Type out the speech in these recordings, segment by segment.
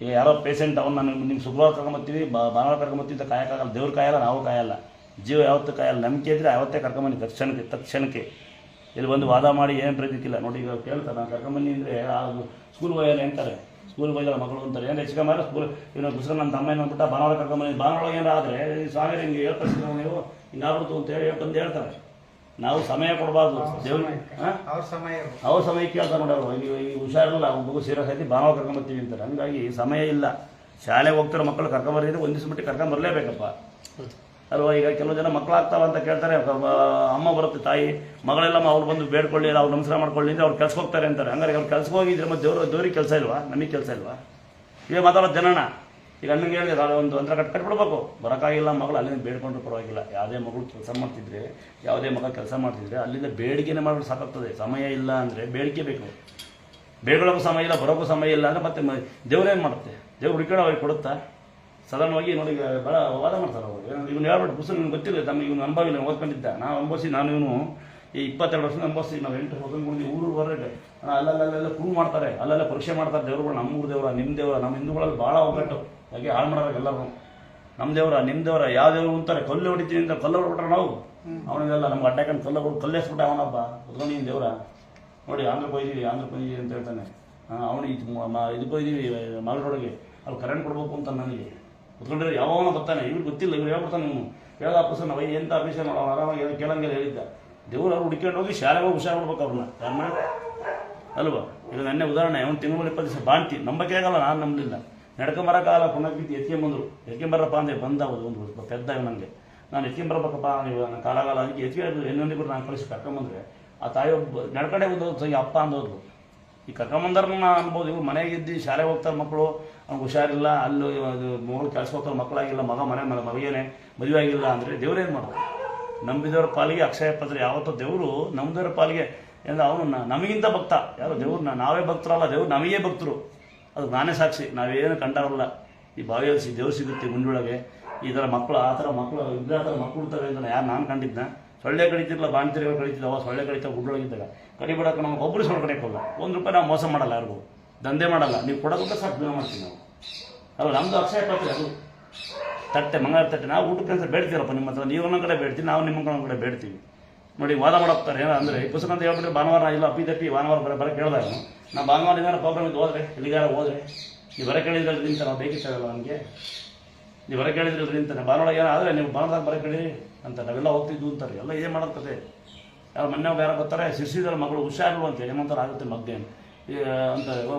ಈಗ ಯಾರೋ ಪೇಷಂಟ್ ಅವ್ನು ನನಗೆ ನಿಮ್ಗೆ ಶುಕ್ರವಾರ ಕರ್ಕೊಂಬತ್ತೀವಿ ಭಾನುವಾರ ಕರ್ಕೊಂಬತ್ತೀವಿ ಅಂತ ಕಾಯಕ್ಕಾಗಲ್ಲ ದೇವ್ರು ಕಾಯಲ್ಲ, ನಾವು ಕಾಯಲ್ಲ. ಜೀವ ಯಾವತ್ತೂ ಕಾಯಲ್ಲ. ನಂಬಿಕೆ ಇದ್ರೆ ಯಾವತ್ತೇ ಕರ್ಕೊಂಬನ್ನಿ ತಕ್ಷಣಕ್ಕೆ ತಕ್ಷಣಕ್ಕೆ ಇಲ್ಲಿ ಬಂದು ವಾದ ಮಾಡಿ ಏನು ಪ್ರತೀತಿಲ್ಲ ನೋಡಿ ಈಗ ಕೇಳ್ತಾರೆ ನಾನು, ಕರ್ಕೊಂಬನ್ನಿ ಅಂದರೆ ಅದು ಸ್ಕೂಲ್ ಹೋಯಲ್ಲ ಅಂತಾರೆ. ಸ್ಕೂಲ್ ಹೋಯಲ್ಲ ಮಗಳು ಅಂತಾರೆ. ಏನು ಹೆಚ್ಚಿಗೆ ಮಾಡಿ ಸ್ಕೂಲ್ ಇವನು ಪುಸ್ತಕ ನನ್ನ ತಮ್ಮ ಏನು ಬಾನವಾರ ಭಾನುವಾರ ಕರ್ಕೊಂಬನ್ನಿ. ಭಾನುವಾರ ಏನಾರ ಆದರೆ ಸ್ವಾಮಿ ಹಿಂಗೆ ಹೇಳ್ತಾರೆ ನೀವು ಹಿಂಗಾಗ್ಬಿಡ್ತು ಅಂತ ಹೇಳಿ ಬಂದು ಹೇಳ್ತಾರೆ. ನಾವು ಸಮಯ ಕೊಡಬಾರ್ದು. ದೇವ್ರಿಗೆ ಹಾಂ? ಅವ್ರ ಸಮಯ ಕೇಳ್ತಾ ನೋಡೋರು ನೋಡಿ ಅವರು ಈಗ ಈಗ ಹುಷಾರಿಲ್ಲ ಅವ್ನ ಮಗು ಸೀರಿಯಸ್ ಐತಿ ಭಾನುವಾರ ಕರ್ಕೊಂಬರ್ತೀವಿ ಅಂತಾರೆ. ಹಂಗಾಗಿ ಸಮಯ ಇಲ್ಲ. ಶಾಲೆಗೆ ಹೋಗ್ತಾರೆ ಮಕ್ಕಳು ಕರ್ಕೊಂಬರ್ದಿದ್ರೆ ಒಂದು ದಿವ್ಸ ಮಟ್ಟಿಗೆ ಕರ್ಕೊಂಬರ್ಲೇಬೇಕಪ್ಪ ಅಲ್ವಾ? ಈಗ ಕೆಲವು ಜನ ಮಕ್ಕಳಾಗ್ತಾವ ಅಂತ ಕೇಳ್ತಾರೆ. ಅಮ್ಮ ಅಮ್ಮ ಬರುತ್ತೆ ತಾಯಿ. ಮಗಳೆಲ್ಲ ಅವ್ರು ಬಂದು ಬೇಡ್ಕೊಳ್ಳಿ ಅವ್ರು ನಮಸ್ಕಾರ ಮಾಡ್ಕೊಳ್ಳಿ ಅಂದ್ರೆ ಅವ್ರು ಕೆಲ್ಸಕ್ಕೆ ಹೋಗ್ತಾರೆ ಅಂತಾರೆ. ಹಂಗಾರೆ ಅವ್ರು ಕೆಲ್ಸಕ್ಕೆ ಹೋಗಿದ್ರೆ ಮತ್ತೆ ದೇವ್ರ ದೇವ್ರಿಗೆ ಕೆಲಸ ಇಲ್ವಾ? ನಮಗೆ ಕೆಲಸ ಇಲ್ವಾ? ಈಗ ಮಾತಾಡೋದು ಜನನ. ಈಗ ಅಣ್ಣಂಗೆ ಹೇಳಿದೆ ನಾನು ಒಂದು ಅಂತರ ಕಟ್ ಕಟ್ಬಿಡ್ಬೇಕು. ಬರೋಕ್ಕಾಗಿಲ್ಲ, ಮಗಳು ಅಲ್ಲಿಂದ ಬೇಡ್ಕೊಂಡ್ರು ಪರವಾಗಿಲ್ಲ. ಯಾವುದೇ ಮಗಳು ಕೆಲಸ ಮಾಡ್ತಿದ್ರೆ, ಯಾವುದೇ ಮಗ ಕೆಲಸ ಮಾಡ್ತಿದ್ರೆ ಅಲ್ಲಿಂದ ಬೇಡಿಕೆನೇ ಮಾಡ್ಬಿಟ್ಟು ಸಾಕಾಗ್ತದೆ. ಸಮಯ ಇಲ್ಲ ಅಂದರೆ ಬೇಡಿಕೆ ಬೇಕು. ಬೇಡ್ಕೊಳ್ಳೋಕ್ಕೂ ಸಮಯ ಇಲ್ಲ, ಬರೋಕ್ಕೂ ಸಮಯ ಇಲ್ಲ ಅಂದರೆ ಮತ್ತೆ ದೇವ್ರೇನು ಮಾಡುತ್ತೆ? ದೇವ್ರು ಹುಡುಕೊಂಡು ಅವ್ರಿಗೆ ಕೊಡುತ್ತಾ? ಸಾಧಾರಣವಾಗಿ ನೋಡಿ ಭಾಳ ವಾದ ಮಾಡ್ತಾರೆ ಅವರು. ಇವನು ಹೇಳ್ಬಿಟ್ಟು ಪುಸ್ತಕ ನಿಮ್ಗೆ ಗೊತ್ತಿಲ್ಲ, ತಮ್ಮ ಇವನು ಅನುಭವಿಲ್ಲ ಓದ್ಕೊಂಡಿದ್ದ. ನಾವು ಅನುಭವಿಸಿ ನಾನು ಇವನು ಈ ಇಪ್ಪತ್ತೆರಡು ವರ್ಷದ ಅನುಭವಿಸಿ ನಾವು ಎಂಟು ಓದ್ಕೊಂಡು ಊರು ಹೊರಗೆ ಅಲ್ಲಲ್ಲೆಲ್ಲ ಪ್ರೂವ್ ಮಾಡ್ತಾರೆ. ಅಲ್ಲೆಲ್ಲ ಪರೀಕ್ಷೆ ಮಾಡ್ತಾರೆ ದೇವ್ರುಗಳು. ನಮ್ಮ ಊರು ದೇವರ ನಿಮ್ಮ ದೇವರ, ನಮ್ಮ ಹಿಂದೂಗಳಲ್ಲಿ ಭಾಳ ಒಗ್ಗಟ್ಟು. ಹಾಗೆ ಹಾಳು ಮಾಡೋರು ಎಲ್ಲರೂ. ನಮ್ಮ ದೇವರ ನಿಮ್ಮ ದೇವರ, ಯಾವ ದೇವರು ಅಂತಾರೆ, ಕಲ್ಲು ಹೊಡಿತೀನಿ ಅಂತ ಕಲ್ಲು ಹೊಡ್ಬಿಟ್ರೆ ನಾವು? ಅವನಿಗೆಲ್ಲ ನಮ್ಗೆ ಅಡ್ಡಕಂಡು ಕಲ್ಲು ಹೊಡ್ ಕಲ್ಲೇಸ್ಬಿಟ್ಟ ಅವನಪ್ಪ ಕುತ್ಕೊಂಡು ನೀನು ದೇವರ. ನೋಡಿ, ಆಂಧ್ರಕ್ಕೆ ಹೋಯ್ದೀವಿ ಆಂಧ್ರಕ್ಕೆ ಹೋಯ್ದೀವಿ ಅಂತ ಹೇಳ್ತಾನೆ. ಅವನಿಗೆ ಇದಕ್ಕೆ ಹೋಯ್ತೀವಿ ಮಾಲ್ ರೋಡ್ಗೆ ಅಲ್ಲಿ ಕರೆಂಟ್ ಕೊಡ್ಬೇಕು ಅಂತ ನನಗೆ. ಕುತ್ಕೊಂಡ್ರೆ ಯಾವನ ಬರ್ತಾನೆ. ಇವ್ರು ಗೊತ್ತಿಲ್ಲ, ಇವ್ರು ಹೇಳ್ಬಿಡ್ತಾನೆ ಇವನು ಕೇಳ ಪುಸ್ತಕ ನಾವು ಎಂತ ಆಫೀಸರ್ ಮಾಡೋ ಆರಾಮಾಗಿ ಕೇಳಂಗೆಲ್ಲ ಹೇಳಿದ್ದ. ದೇವ್ರು ಅವ್ರು ಹುಡ್ಕೊಂಡು ಹೋಗಿ ಶಾಲೆಗೆ ಹೋಗಿ ಹುಷಾರು ಮಾಡ್ಬೇಕು ಅವ್ರನ್ನ ಅಲ್ವಾ? ಇದು ನನ್ನೇ ಉದಾಹರಣೆ ಅವ್ನು ತಿಂಗಳು ಇಪ್ಪತ್ತು ದಿವಸ ಬಾಣ್ತಿ. ನಂಬಕ್ಕೆ ಆಗಲ್ಲ, ನಾನು ನಂಬಲಿಲ್ಲ. ನಡ್ಕೊಂಬರಕ್ಕಾಗಲ್ಲ ಪುನಃ ಬಿದ್ದು ಎತ್ಕೊಂಬಂದ್ರು ಎತ್ಕೊಂಬರಪ್ಪ ಅಂದ್ರೆ ಬಂದ ಒಂದು ಒಂದು ಪೆದ್ದ ನನಗೆ ನಾನು ಎತ್ಕೊಂಬರ್ಬೇಕಪ್ಪ, ನೀವು ನನ್ನ ಕಾಲಾಗಲ್ಲ ಅದಕ್ಕೆ ಎತ್ಕೊಂಡು ಎನ್ನೊಂದಿಗೂ ನಾನು ಕಳಿಸಿ ಕರ್ಕೊಂಬಂದ್ರೆ ಆ ತಾಯಿ ಒಬ್ಬ ನಡ್ಕಡೆ ಒಂದು ಸರಿ ಅಪ್ಪ ಅಂದೋದ್ಲು ಈ ಕರ್ಕೊಂಬಂದ್ರೆ ನಾ ಅನ್ಬೋದು, ಇವ್ರು ಮನೆಗೆ ಇದ್ದು ಶಾಲೆಗೆ ಹೋಗ್ತಾರೆ ಮಕ್ಕಳು, ಅವ್ನಿಗೆ ಹುಷಾರಿಲ್ಲ, ಅಲ್ಲೂ ಮಗಳು ಕೆಲಸ ಹೋಗ್ತಾರೆ ಮಕ್ಕಳಾಗಿಲ್ಲ, ಮಗ ಮನೆ ಮನೆ ಮಗೇನೆ ಮದುವೆ ಆಗಿಲ್ಲ ಅಂದರೆ ದೇವ್ರೇನು ಮಾಡೋದು ನಂಬಿದವರ ಪಾಲಿಗೆ ಅಕ್ಷಯ ಪತ್ರ, ಯಾವತ್ತೋ ದೇವರು ನಂಬಿದವರ ಪಾಲಿಗೆ. ಅಂದ್ರೆ ಅವನು ನಮಗಿಂತ ಭಕ್ತ. ಯಾರು ದೇವ್ರನ್ನ ನಾವೇ ಭಕ್ತರಲ್ಲ, ದೇವ್ರು ನಮಗೇ ಭಕ್ತರು. ಅದು ನಾನೇ ಸಾಕ್ಷಿ. ನಾವೇನು ಕಂಡಾರಲ್ಲ. ಈ ಬಾವಿಯಲ್ಲಿ ದೇವ್ರು ಸಿಗುತ್ತೆ ಗುಂಡೊಳಗೆ ಈ ಥರ ಮಕ್ಕಳು ಆ ಥರ ಮಕ್ಕಳು ಇದ್ರ ಆ ಥರ ಮಕ್ಕಳು ಇರ್ತಾರೆ ಅಂತ ಯಾರು ನಾನು ಕಂಡಿದ್ದೆ ಸೊಳ್ಳೆ ಕಡಿತಿರಲ್ಲ ಬಾಣ್ತಿರಿಗಳು ಕಡಿತಿದ್ದಾವ ಸೊಳ್ಳೆ ಕಡಿತಾವ ಗುಡ್ಡೊಳಗಿದ್ದಾಗ ಕಡಿಬಿಡಕ್ಕೆ ನಮ್ಗೆ ಒಬ್ಬರು ಸೊಳ್ಳೆ ಹೋಗಲ್ಲ ಒಂದು ರೂಪಾಯಿ ನಾವು ಮೋಸ ಮಾಡಲ್ಲ ಯಾರಿಗೂ. ದಂಧೆ ಮಾಡಲ್ಲ. ನೀವು ಕೊಡೋದಕ್ಕೆ ಸಾಕು ದಿನ ಮಾಡ್ತೀವಿ ನಾವು. ಅಲ್ಲ ನಮ್ಮದು ಅಕ್ಷಯ ಪಾತ್ರೆ ಅದು. ತಟ್ಟೆ ಮಂಗಳ ತಟ್ಟೆ. ನಾವು ಊಟಕ್ಕೆ ಅಂತ ಬೇಡ್ತೀರಪ್ಪ ನಿಮ್ಮ ಹತ್ರ. ನೀವು ಒಂದೊಂದು ಕಡೆ ಬೇಡ್ತೀವಿ, ನಾವು ನಿಮ್ಮ ಕಡೆ ಬೇಡ್ತೀವಿ. ನೋಡಿ, ವಾದ ಮಾಡೋಗ್ತಾರೆ ಏನಂದರೆ ಈ ಪುಸ್ತಕ ಅಂತ ಹೇಳ್ಬಿಟ್ರೆ ಭಾನುವಾರ ಇಲ್ಲ ಅಪ್ಪಿ ತಪ್ಪಿ ಭಾನುವಾರ ಬರ ಬರ ಕೇಳಿದಾಗ. ನಾ ಭಾನುವಾರ ಏನಾರ ಪ್ರೋಗ್ರಾಮ್ ಇದ್ದು ಹೋದ್ರೆ, ಎಲ್ಲಿಗಾರ ಹೋದ್ರೆ, ನೀವು ಬರ ಕೇಳಿದ್ರೆ ನಿಂತ ನಾವು ಬೇಕಿತ್ತಲ್ಲ ನಮಗೆ. ನೀವು ಬರ ಕೇಳಿದ್ರಲ್ಲಿ ನಿಂತಾನೆ ಭಾನುವಾರ ಏನೋ ಆದರೆ ನೀವು ಭಾನುವಾರ ಬರ ಕೇಳಿ ಅಂತ ನಾವೆಲ್ಲ ಹೋಗ್ತಿದ್ವು ಅಂತಾರೆ ಎಲ್ಲ ಏನು ಮಾಡೋದು ಯಾರು ಮೊನ್ನೆ ಯಾರು ಬರ್ತಾರೆ ಶಿರ್ಸಿದ್ರ ಮಗಳು ಹುಷಾರು ಅಂತ ಏನಂತಾರೆ ಆಗುತ್ತೆ ಮಗ್ಗೆ ಅಂತ.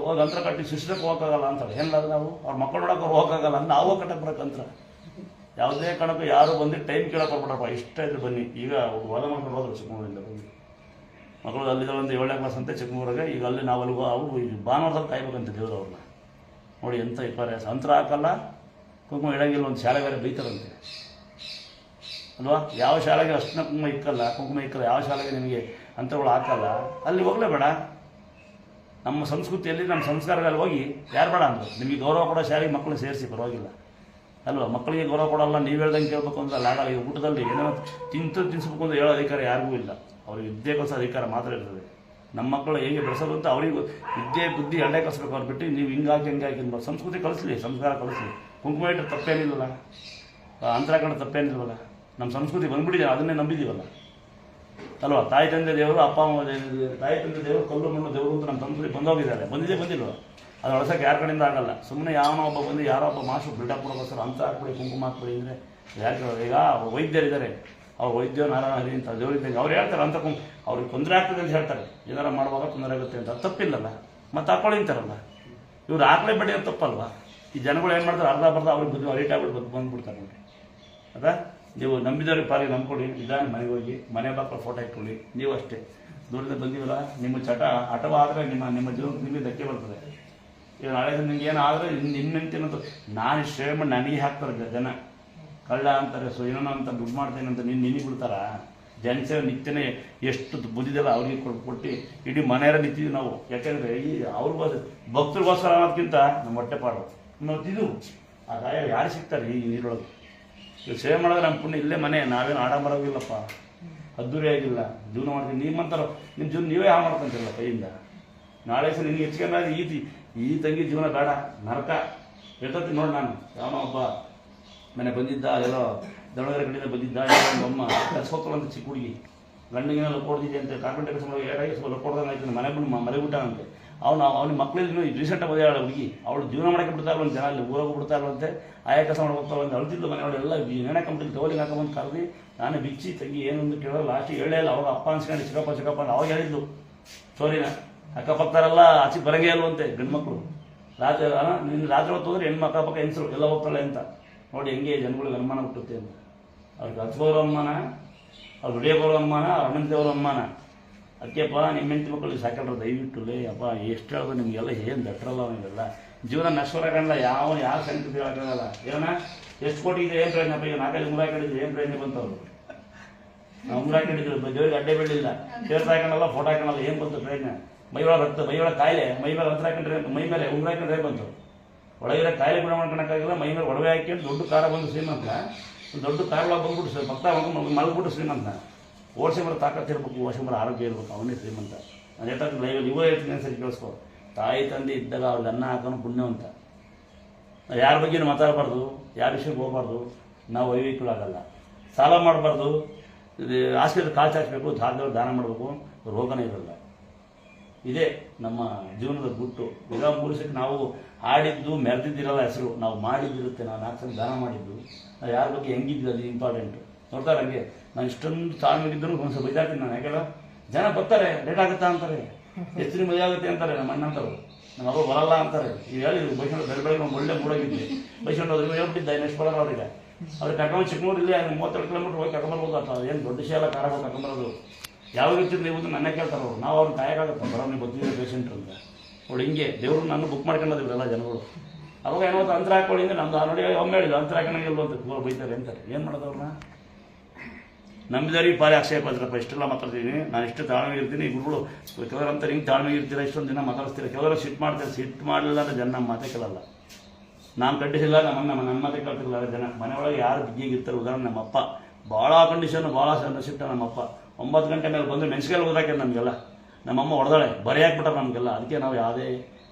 ಹೋಗಿ ಅಂತರ ಕಟ್ಟಿ ಶಿರ್ಸಿದಕ್ಕೆ ಹೋಗೋಕ್ಕಾಗಲ್ಲ ಅಂತಾರೆ ಏನಾದ್ರು ನಾವು? ಅವ್ರ ಮಕ್ಕಳು ನೋಡೋಕೆ ಅವ್ರು ಹೋಗೋಕ್ಕಾಗಲ್ಲ ಅಂತ ನಾವು ಕಟ್ಟಕ್ಕೆ ಬರೋಕ್ಕಂತರ ಯಾವುದೇ ಕಾರಣಕ್ಕೂ ಯಾರು ಬಂದು ಟೈಮ್ ಕೇಳೋಕೆ ಹೋಗ್ಬಿಟ್ರಪ್ಪ ಇಷ್ಟ ಇದ್ರೆ ಬನ್ನಿ. ಈಗ ವಾದ ಮಾಡ್ಕೊಂಡು ಹೋದ್ರು ಚಿಕ್ಕಮಗಳೂರಿಂದ ಬಂದು. ಮಕ್ಕಳು ಅಲ್ಲಿದ್ದಾವೆ ಒಂದು ಏಳನೇ ಕ್ಲಾಸ್ ಅಂತ ಚಿಕ್ಕಮೂರಾಗ ಈಗ ಅಲ್ಲಿ ನಾವು ಅಲ್ಲಿಗೂ ಅವು ಈಗ ಭಾನುವಾರದಲ್ಲಿ ಕಾಯ್ಬೇಕಂತ ದೇವ್ರು ಅವ್ರನ್ನ. ನೋಡಿ ಎಂಥ ವಿಪರ್ಯಾಸ ಅಂತರ ಹಾಕಲ್ಲ, ಕುಂಕುಮ ಇಡಂಗಿಲ್ಲ, ಒಂದು ಶಾಲೆ ಬೇರೆ ಬೈತಾರಂತೆ. ಅಲ್ವಾ? ಯಾವ ಶಾಲೆಗೆ ಅಷ್ಟನ್ನ ಕುಂಕುಮ ಇಕ್ಕಲ್ಲ ಕುಂಕುಮ ಇಕ್ಕಲ್ಲ, ಯಾವ ಶಾಲೆಗೆ ನಿಮಗೆ ಅಂತರಗಳು ಹಾಕಲ್ಲ, ಅಲ್ಲಿ ಹೋಗಲೇ ಬೇಡ. ನಮ್ಮ ಸಂಸ್ಕೃತಿಯಲ್ಲಿ, ನಮ್ಮ ಸಂಸ್ಕಾರಗಳಲ್ಲಿ ಹೋಗಿ ಯಾರು ಬೇಡ ಅಂದರು. ನಿಮಗೆ ಗೌರವ ಕೊಡೋ ಶಾಲೆಗೆ ಮಕ್ಕಳು ಸೇರಿಸಿ, ಪರವಾಗಿಲ್ಲ. ಅಲ್ವಾ? ಮಕ್ಕಳಿಗೆ ಗೌರವ ಕೊಡಲ್ಲ, ನೀವು ಹೇಳ್ದಂಗೆ ಕೇಳಬೇಕು ಅಂದ್ರೆ ಅಲ್ಲಿ ಈಗ ಊಟದಲ್ಲಿ ಏನೋ ತಿಂತು ತಿನ್ಸ್ಬೇಕು ಅಂತ ಹೇಳೋ ಅಧಿಕಾರ ಯಾರಿಗೂ ಇಲ್ಲ. ಅವ್ರಿಗೆ ವಿದ್ಯೆ ಕಲಿಸೋ ಅಧಿಕಾರ ಮಾತ್ರ ಇರ್ತದೆ. ನಮ್ಮ ಮಕ್ಕಳು ಹೇಗೆ ಬೆಳೆಸೋದು ಅಂತ ಅವ್ರಿಗೆ ವಿದ್ಯೆ, ಬುದ್ಧಿ ಎರಡೇ ಕಲಿಸ್ಬೇಕು ಅಂದ್ಬಿಟ್ಟು ಬಿಟ್ಟು ನೀವು ಹಿಂಗಾಗಿ ಹಿಂಗಾಗಿ ಸಂಸ್ಕೃತಿ ಕಲಿಸ್ಲಿ, ಸಂಸ್ಕಾರ ಕಲಿಸ್ಲಿ. ಕುಂಕುಮ ಇಟ್ಟರೆ ತಪ್ಪೇನಿಲ್ಲಲ್ಲ ಅಂತರ ಕಂಡು ತಪ್ಪೇನಿಲ್ವಲ್ಲ? ನಮ್ಮ ಸಂಸ್ಕೃತಿ ಬಂದ್ಬಿಟ್ಟಿದೆ, ಅದನ್ನೇ ನಂಬಿದ್ದೀವಲ್ಲ ಅಲ್ವಾ? ತಾಯಿ, ತಂದೆ, ದೇವರು, ಅಪ್ಪ, ಅಮ್ಮ, ತಾಯಿ, ತಂದೆ ದೇವರು, ಕಲ್ಲು, ಮಣ್ಣು, ದೇವರು ಅಂತ ನಮ್ಮ ಸಂಸ್ಕೃತಿ ಬಂದೋಗಿದ್ದಾರೆ. ಬಂದಿದೆ ಬಂದಿಲ್ವ ಅದು ಅಳಸಕ್ಕೆ ಯಾರ ಕಡೆಯಿಂದ ಆಗಲ್ಲ. ಸುಮ್ಮನೆ ಯಾವನೋ ಒಬ್ಬ ಬಂದು, ಯಾರೋ ಒಬ್ಬ ಮಾಸ್ಟ್ರು ಬಿಲ್ಡಪ್ ಕೊಡೋಕ್ಕೋಸ್ಕರ ಅಂತ ಹಾಕ್ಬಿಡಿ, ಕುಂಕುಮ ಹಾಕ್ಬಿಡಿ ಅಂದರೆ ಯಾಕೆ? ಈಗ ವೈದ್ಯರಿದ್ದಾರೆ. ಅವ್ರು ವೈದ್ಯ ನಾರಾಯಣ ಅಂತ ದೇವರಿದ್ದಂಗೆ ಅವ್ರು ಹೇಳ್ತಾರೆ, ಅಂತ ಅವ್ರಿಗೆ ತೊಂದರೆ ಆಗ್ತದೆ ಅಂತ ಹೇಳ್ತಾರೆ. ಏನಾರ ಮಾಡುವಾಗ ತೊಂದರೆ ಆಗುತ್ತೆ ಅಂತ. ತಪ್ಪಿಲ್ಲಲ್ಲ. ಮತ್ತೆ ಹಾಕೊಳ್ಳಿ ಅಂತಾರಲ್ಲ. ಇವ್ರು ಹಾಕ್ಲೇಬೇಡಿ ಅಂತ ತಪ್ಪಲ್ವಾ? ಈ ಜನಗಳು ಏನು ಮಾಡ್ತಾರೆ, ಅರ್ಧ ಬರ್ಧ ಅವ್ರಿಗೆ ಬುದ್ಧಿ ಅರಿಟ್ ಆಗ್ಬಿಟ್ಟು ಬಂದು ಬಂದ್ಬಿಡ್ತಾರೆ ನೋಡಿ. ಅದಾ? ನೀವು ನಂಬಿದವ್ರಿಗೆ ಪಾಲಿಗೆ ನಂಬ್ಕೊಳ್ಳಿ, ನಿಧಾನ ಮನೆಗೆ ಹೋಗಿ, ಮನೆ ಬಾಕಲು ಫೋಟೋ ಇಟ್ಕೊಳ್ಳಿ. ನೀವು ಅಷ್ಟೇ. ದೂರದಿಂದ ಬಂದಿವಲ್ಲ, ನಿಮ್ಮ ಚಟ ಆಟವ ಆದರೆ ನಿಮ್ಮ ನಿಮ್ಮ ಜೀವನಕ್ಕೆ ನಿಮಗೆ ಧಕ್ಕೆ ಬರ್ತದೆ. ಈಗ ನಾಳೆ ನಿಮ್ಗೆ ಏನಾದರೆ ನಿಮ್ಮ ನಿನ್ನಂತೇನಂತ ನಾನು ಶ್ರೇಮ ಮಾಡಿ ನನಗೆ ಹಾಕ್ತಾರೆ ಜನ. ಕಳ್ಳ ಅಂತಾರೆ, ಸೊ ಏನೋ ಅಂತ ದುಡ್ಡು ಮಾಡ್ತೇನೆ ಅಂತ ನಿನ್ನ ನಿನಗೆ ಬಿಡ್ತಾರ? ಜನಸೇವೆ ನಿತ್ಯನೇ ಎಷ್ಟು ಬುದ್ಧಿದೆಲ್ಲ ಅವ್ರಿಗೆ ಕೊಟ್ಟು ಕೊಟ್ಟು ಇಡೀ ಮನೆಯರ ನಿಂತಿದ್ವಿ ನಾವು. ಯಾಕೆಂದರೆ ಈ ಅವ್ರಿಗೋಸ್ಕರ ಭಕ್ತರಿಗೋಸ್ಕರ ಅನ್ನೋದಕ್ಕಿಂತ ನಮ್ಮ ಹೊಟ್ಟೆಪಾಡು ಪಾಡು. ಇದು ಆ ಗಾಯ ಯಾರು ಸಿಗ್ತಾರೆ ಈ ನೀರೊಳಗೆ? ಈಗ ಸೇವೆ ಮಾಡಿದ್ರೆ ನಮ್ಮ ಪುಣ್ಯ ಇಲ್ಲೇ ಮನೆ, ನಾವೇನು ಆಡಂಬರೋಗಿಲ್ಲಪ್ಪ ಅದ್ದೂರಿ ಆಗಿಲ್ಲ ಜೀವನ ಮಾಡ್ತೀನಿ ನೀವು ಅಂತಾರೋ ನಿಮ್ಮ ಜೀವನ ನೀವೇ ಹಾಳು ಮಾಡ್ಕೊಂತಿರಲ್ಲ ಕೈಯಿಂದ. ನಾಳೆ ಸಹ ನಿನಗೆ ಹೆಚ್ಚಿಗೆ ಈ ಈ ತಂಗಿ ಜೀವನ ಬೇಡ. ನರಕ. ಹೇಳ್ತೀನಿ ನೋಡಿ ನಾನು. ಯಾವನೋ ಒಬ್ಬ ಮನೆ ಬಂದಿದ್ದ ಎಲ್ಲೋ ದಾವಣಗೆರೆ ಕಡೆಯಿಂದ ಬಂದಿದ್ದ ಅಮ್ಮ ಕರ್ಸ್ಕೊಕ್ಕಳು ಅಂತ ಚಿಕ್ಕ ಹುಡುಗಿ. ಗಂಡಿಗೆ ಲಕ್ಕೊಡ್ದಿದೆ ಅಂತ ಕಾರ್ಪೆಂಟರ್ ಕೆಲಸ ಮಾಡಿ ಏಟಾಗಿ ಸ್ವಲ್ಪ ಆಯ್ತು, ಮನೆ ಬಂದು ಮ- ಮನೆ ಬಿಟ್ಟಾನಂತೆ ಅವನು, ಅವನ ರೀಸೆಂಟ್ ಆಗಿ ಆಳ ಹುಡುಗಿ. ಅವಳು ಜೀವನ ಮಾಡಕ್ಕೆ ಬಿಡ್ತಾ ಇರೋ ಜನ ಅಲ್ಲಿ ಊರಾಗ ಬಿಡ್ತಾ ಇಲ್ವಂತೆ ಆಯಾ ಕೆಲಸ ಮಾಡಿ ಹೋಗ್ತಾ ಇಲ್ವಂತೆ ಅಳ್ತಿದ್ದು ಮನೆಯವಳೆಲ್ಲ ನೆನೆ ಕಂಪ್ನಿ ತೋಲಿಗೆ ಹಾಕೊಂಬಂದು ಕರೆದು, ನಾನು ಬಿಚ್ಚಿ ತಂಗಿ ಏನು ಅಂತ ಕೇಳೋ ಲಾಸ್ಟಿಗೆ ಹೇಳೇ ಇಲ್ಲ ಅವಾಗ ಅಪ್ಪ ಅನ್ಸ್ಕೊಂಡು, ಚಿಕ್ಕಪ್ಪ ಚಿಕ್ಕಪ್ಪ ಅಂತ. ಅವಾಗ ಹೇಳಿದ್ದು ಸೋರಿನ ಅಕ್ಕಪಕ್ಕದವರೆಲ್ಲ ಆಚೆ ಬರಂಗೇ ಅಲ್ವಂತೆ ಗಂಡು ಮಕ್ಕಳು ರಾತ್ರಿ ನಿನ್ನ ರಾತ್ರಿ ಹೊತ್ತು ಹೋದ್ರೆ ಹೆಣ್ಣು ಅಕ್ಕಪಕ್ಕ ಎಲ್ಲ ಹೋಗ್ತಾಳೆ ಅಂತ. ನೋಡಿ ಹೆಂಗೆ ಜನಗಳಿಗೆ ಅನುಮಾನ ಹುಟ್ಟುತ್ತೆ ಅಂತ. ಅವ್ರಿಗೆ ಹತ್ಬೋರ ಅನುಮಾನ, ಅವ್ರು ದುಡಿಯೋಬೋರು ಅನುಮಾನ, ಅವ್ರ ಅಣ್ಣಂತಿಯವ್ರ ಅನುಮಾನ. ಅದಕ್ಕೆಪ್ಪ ನಿಮ್ಮ ಹೆಂಡತಿ ಮಕ್ಕಳಿಗೆ ಸಾಕಲ್ರ ದಯವಿಟ್ಟು ಲೇ, ಅಪ್ಪ, ಎಷ್ಟು ಹೇಳೋದು ನಿಮಗೆಲ್ಲ ಏನು ದಟ್ಟರಲ್ಲ ಅವನಿಗೆಲ್ಲ ಜೀವನ ನಶ್ವರಾಗಲ್ಲ ಯಾವ ಯಾವ ಸಂಗತಿ ಹೇಳೋಕ್ಕಾಗಲ್ಲ ಏನ ಎಷ್ಟು ಕೋಟಿ ಇದೆ, ಏನು ಪ್ರಯೋಜನ? ಈಗ ನಾಲ್ಕೈದು ಮೂರು ಹಾಕೊಂಡಿದ್ರೆ ಏನು ಪ್ರಯೋಜನ ಬಂತವ್ರು? ನಾವು ಮೂರು ಕಡಿದ್ರು ದೇವರಿಗೆ ಅಡ್ಡೆ ಬೀಳಿಲ್ಲ ದೇವ್ರ ಹಾಕೊಂಡಲ್ಲ ಫೋಟೋ ಹಾಕೊಂಡಲ್ಲ ಏನು ಬಂತು ಪ್ರಯೋಜನ? ಒಳಗೆ ರಕ್ತ ಒಳಗೆ ಕಾಯಿಲೆ, ಮೈ ಮೇಲೆ ಹತ್ರ ಹಾಕೊಂಡ್ರೆ, ಮೈ ಮೇಲೆ ಉಂಗ್ರ ಹಾಕೊಂಡ್ರೆ ಬಂತು? ಒಳಗಿರೋ ಕಾಯಿಲೆ ಗುಣ ಮಾಡ್ಕೊಳಕ್ಕಾಗಿಲ್ಲ ಮೈ ಮೇಲೆ ಒಡವೆ ಹಾಕಿ ದೊಡ್ಡ ಕಾರ ಬಂದು ಶ್ರೀಮಂತ. ದೊಡ್ಡ ಕಾರೊಳಗೆ ಬಂದ್ಬಿಟ್ಟು ಸರ್ ಭಕ್ತ ಮಲ್ಬಿಟ್ಟು ಶ್ರೀಮಂತ. ಓಡಿಸಿ ಬರೋ ತಾಕತ್ತು ಇರ್ಬೇಕು ಓಡಿಸಿ ಬರೋ ಆರೋಗ್ಯ ಇರ್ಬೇಕು, ಅವನೇ ಶ್ರೀಮಂತ. ನಾನು ಹೇಳ್ತಾ ಲೈವ್ ಹೇಳ್ತೀನಿ ಸರಿ ಕೇಳಿಸ್ಕೊ. ತಾಯಿ ತಂದೆ ಇದ್ದಾಗ ಅವ್ರಿಗೆ ಅನ್ನ ಹಾಕೋನು ಪುಣ್ಯವಂತ. ಯಾರ ಬಗ್ಗೆ ಮಾತಾಡಬಾರ್ದು, ಯಾರ ವಿಷಯಕ್ಕೆ ಹೋಗ್ಬಾರ್ದು, ನಾವು ವೈವಿಕಲಾಗಲ್ಲ ಸಾಲ ಮಾಡಬಾರ್ದು ಆಸ್ಪತ್ರೆ ಕಾಲು ಚಾಚಬೇಕು ಧಾರ್ಮಿಕ ದಾನ ಮಾಡಬೇಕು, ರೋಗನೇ ಇರಲ್ಲ. ಇದೇ ನಮ್ಮ ಜೀವನದ ಗುಟ್ಟು. ಈಗ ಮೂರಿಸಕ್ಕೆ ನಾವು ಆಡಿದ್ದು ಮೆರೆದಿದ್ದಿರಲ್ಲ ಹೆಸರು, ನಾವು ಮಾಡಿದ್ದಿರುತ್ತೆ ನಾವು ನಾಲ್ಕು ಸಂಘ ದಾನ ಮಾಡಿದ್ದು. ನಾವು ಯಾರ ಬಗ್ಗೆ ಹೆಂಗಿದ್ದು ಅದು ಇಂಪಾರ್ಟೆಂಟ್ ನೋಡ್ತಾರೆ ಹಂಗೆ, ನಾನು ಇಷ್ಟೊಂದು ತಾಳ್ಮೆಗಿದ್ದರೂ ಒಂದು ಸ್ವಲ್ಪ ಇದಾಗ್ತೀನಿ ನಾನು. ಯಾಕೆಲ್ಲ ಜನ ಬರ್ತಾರೆ ಲೇಟ್ ಆಗುತ್ತಾ ಅಂತಾರೆ. ಹೆಚ್ಚಿನ ಮದುವೆ ಆಗುತ್ತೆ ಅಂತಾರೆ, ನಮ್ಮ ಅಣ್ಣ ಅಂತಾರೆ. ನಮ್ಮ ಮಗ ಬರಲ್ಲ ಅಂತಾರೆ. ಈಗ ಹೇಳಿ, ಬೈಸ್ಕೊಂಡು ಬೆಳೆ ಬೆಳಗ್ಗೆ ಒಂದು ಒಳ್ಳೆ ಮೂಡಾಗಿದ್ದೆ ಬೈಸ್ಕೊಂಡು ಹೋದ್ರೆ ಹೇಳ್ಬಿಟ್ಟಿದ್ದ ಇನ್ನೆಷ್ಟು ಬರಲ್ಲ ಅವ್ರಿಗೆ. ಅವ್ರಿಗೆ ಕರ್ಕೊಂಡು ಚಿಕ್ಕಮೂರು ಇಲ್ಲಿ, ಮೂವತ್ತೆರಡು ಕಿಲೋಮೀಟ್ರ್ ಹೋಗಿ ಕರ್ಕೊಂಬರ್ಬೋದು ಅಂತ. ಏನು ದೊಡ್ಡ ಶೇಲ ಕಾರ ಹೋಗಿ ಕರ್ಕೊಂಬರೋದು ಯಾವಾಗ ರೀತಿ ನೀವು ನನ್ನ ಕೇಳ್ತಾರೆ ಅವ್ರು. ನಾವು ಅವ್ರನ್ನ ತಯಾರಾಗುತ್ತೆ ಬರೋ ನೀವು ಬರ್ತಿದ್ದೀವಿ ಪೇಷಂಟ್ ಅಂತ ನೋಡಿ ಹಿಂಗೆ, ದೇವರು ನಾನು ಬುಕ್ ಮಾಡ್ಕೊಂಡು ಇವರೆಲ್ಲ ಜನಗಳು. ಅವಾಗ ಏನೋ ಒಂದು ಅಂತರ ಹಾಕೊಳ್ಳಿ ಅಂದರೆ ನಮ್ದು ನೋಡಿ ಒಮ್ಮೆ ಹೇಳಿದ್ರು ಅಂತರ ಹಾಕೊಂಡಂಗಿಲ್ಲ ಅಂತ ಬೈತಾರೆ ಅಂತಾರೆ. ಏನು ಮಾಡೋದು ಅವ್ರನ್ನ? ನಂಬಿದವ್ರಿಗೆ ಪಾರಿ ಆಕ್ಷೇಪ ಇದ್ರಪ್ಪ ಇಷ್ಟೆಲ್ಲ ಮಾತಾಡ್ತೀನಿ. ನಾನು ಇಷ್ಟು ತಾಳ್ಮೆ ಇರ್ತೀನಿ. ಗುರುಗಳು, ಕೆಲವರು ಅಂತ ಹಿಂಗೆ ತಾಳ್ಮೆ ಇರ್ತೀರ, ಇಷ್ಟೊಂದು ದಿನ ಮಾತಾಡಿಸ್ತೀರ? ಕೆಲವರು ಸಿಟ್ಟು ಮಾಡ್ತಾರೆ ಸಿಟ್ಟು ಮಾಡಲಿಲ್ಲ ಅಂದ್ರೆ ಜನ ನಮ್ಮ ಮಾತೇ ಕೇಳಲ್ಲ. ನಾನು ಕಂಡಿಸಿಲ್ಲ ನಮ್ಮ ನಮ್ಮ ನನ್ನ ಮಾತೇ ಕೇಳ್ತಿಲ್ಲ ಜನ ಮನೆಯೊಳಗೆ ಯಾರು ಬಿಗಿಗಿರ್ತಾರೆ ಉದಾಹರಣೆ, ನಮ್ಮಪ್ಪ. ಭಾಳ ಕಂಡೀಷನ್ ಭಾಳ ಸಿಟ್ಟ ನಮ್ಮಪ್ಪ. ಒಂಬತ್ತು ಗಂಟೆ ಮೇಲೆ ಬಂದು ಮೆಣಸಿಗೆ ಓದಾಕೆ ನಮಗೆಲ್ಲ. ನಮ್ಮಮ್ಮ ಹೊಡೆದಾಳೆ ಬರೆಯಾಕ್ಬಿಟ್ಟಾರೆ ನಮಗೆಲ್ಲ. ಅದಕ್ಕೆ ನಾವು ಯಾವುದೇ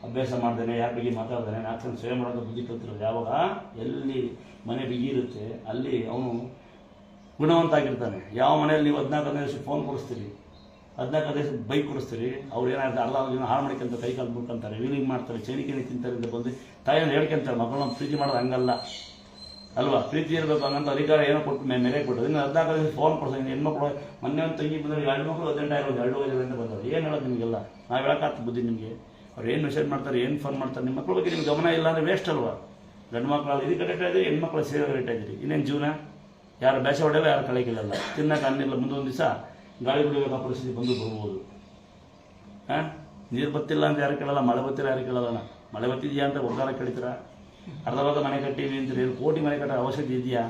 ಅಭ್ಯಾಸ ಮಾಡ್ದೇನೆ, ಯಾರ ಬಿಗಿ ಮಾತಾಡ್ದೇನೆ ನಾಲ್ಕು ಸೇವೆ ಮಾಡೋದು ಬುದ್ಧಿ ಕಲ್ತಿರೋದು ಯಾವಾಗ? ಎಲ್ಲಿ ಮನೆ ಬಿಗಿ ಇರುತ್ತೆ, ಅಲ್ಲಿ ಅವನು ಗುಣವಂತ ಆಗಿರ್ತಾನೆ ಯಾವ ಮನೆಯಲ್ಲಿ ನೀವು ಹದಿನಾಲ್ಕು ಹದಿನೈದು ಫೋನ್ ಕೊಡಿಸ್ತೀರಿ? ಹದಿನಾಲ್ಕು ಹದಿನೈದು ಬೈಕ್ ಕೊಡಿಸ್ತೀರಿ? ಅವ್ರು ಏನಾದ್ರು ಅರ್ಧ ದಿನ ಹಾಳು ಮಾಡ್ಕೊಂತ ಕೈ ಕಾಲು ಮುಡ್ಕೊಂತಾರೆ ವೀಲಿಂಗ್ ಮಾಡ್ತಾರೆ ಚೇನಿ ಕೇಳಿ ತಿಂತಾರೆ ಅಂತ ಬಂದು ತಾಯಿಯನ್ನು ಹೇಳ್ಕೊಂತಾರೆ, ಮಕ್ಕಳನ್ನ ಪ್ರೀತಿ ಮಾಡೋದು ಹಂಗಲ್ಲ. ಅಲ್ವಾ? ಪ್ರೀತಿ ಇರಬೇಕು ಹಂಗಂತ ಅಧಿಕಾರ ಏನೋ ಕೊಟ್ಟು ಮೇಲೆ ಇನ್ನು ಹದಿನಾಲ್ಕು ದಿವಸ ಫೋನ್ ಕೊಡ್ತೀನಿ ಹೆಣ್ಮಕ್ಳು ಮೊನ್ನೆ ಒಂದು ತಂಗಿ ಬಂದ್ರೆ ಎರಡು ಮಕ್ಕಳು ಹದಿನೆಂಟು ಆಗಿರೋದು. ಎರಡು ಐದರಿಂದ ಬಂದವರು. ಏನು ಹೇಳೋದು ನಿಮಗೆಲ್ಲ? ನಾವು ಹೇಳೋಕ್ಕಾಗ್ತದೆ ಬುದ್ಧಿ ನಿಮಗೆ. ಅವ್ರು ಏನು ಮೆಸೇಜ್ ಮಾಡ್ತಾರೆ, ಏನು ಫೋನ್ ಮಾಡ್ತಾರೆ, ನಿಮ್ಮ ಮಕ್ಳ ಬಗ್ಗೆ ನಿಮ್ಗೆ ಗಮನ ಇಲ್ಲ ಅಂದರೆ ವೇಸ್ಟ್ ಅಲ್ವಾ? ಗಂಡು ಮಕ್ಕಳು ಇದಕ್ಕೆ ರೇಟ್ ಹೆಣ್ಮಕ್ಳು ಸೇರಿ ರೇಟ್ ಇನ್ನೇನು ಜೀವನ? ಯಾರು ಬೇಸ ಹೊಡೆಯಲ್ಲ, ಯಾರು ಕಳೆಗಿಲ್ಲಲ್ಲ ತಿನ್ನಕ್ಕೆ ಅನ್ನಿಲ್ಲ ಮುಂದೊಂದು ದಿವಸ ಗಾಳಿ ಬಿಡಬೇಕು ಪರಿಸ್ಥಿತಿ ಬಂದು ಬರ್ಬೋದು ಹಾಂ ನೀರು ಬತ್ತಿಲ್ಲ ಅಂತ ಯಾರು ಕೇಳಲ್ಲ, ಮಳೆ ಬತ್ತಿಲ್ಲ ಯಾರು ಕೇಳಲ್ಲ ಮಳೆ ಬತ್ತಿದೆಯಾ ಅಂತ ಒಗ್ಗಾರ ಕೇಳ್ತೀರಾ ಅರ್ಧ ಭಾಗ ಮನೆ ಕಟ್ಟಿವಿ ಅಂತೀರಿ ಕೋಟಿ ಮನೆ ಕಟ್ಟೋ ಅವಶ್ಯಕತೆ ಇದೆಯಾ?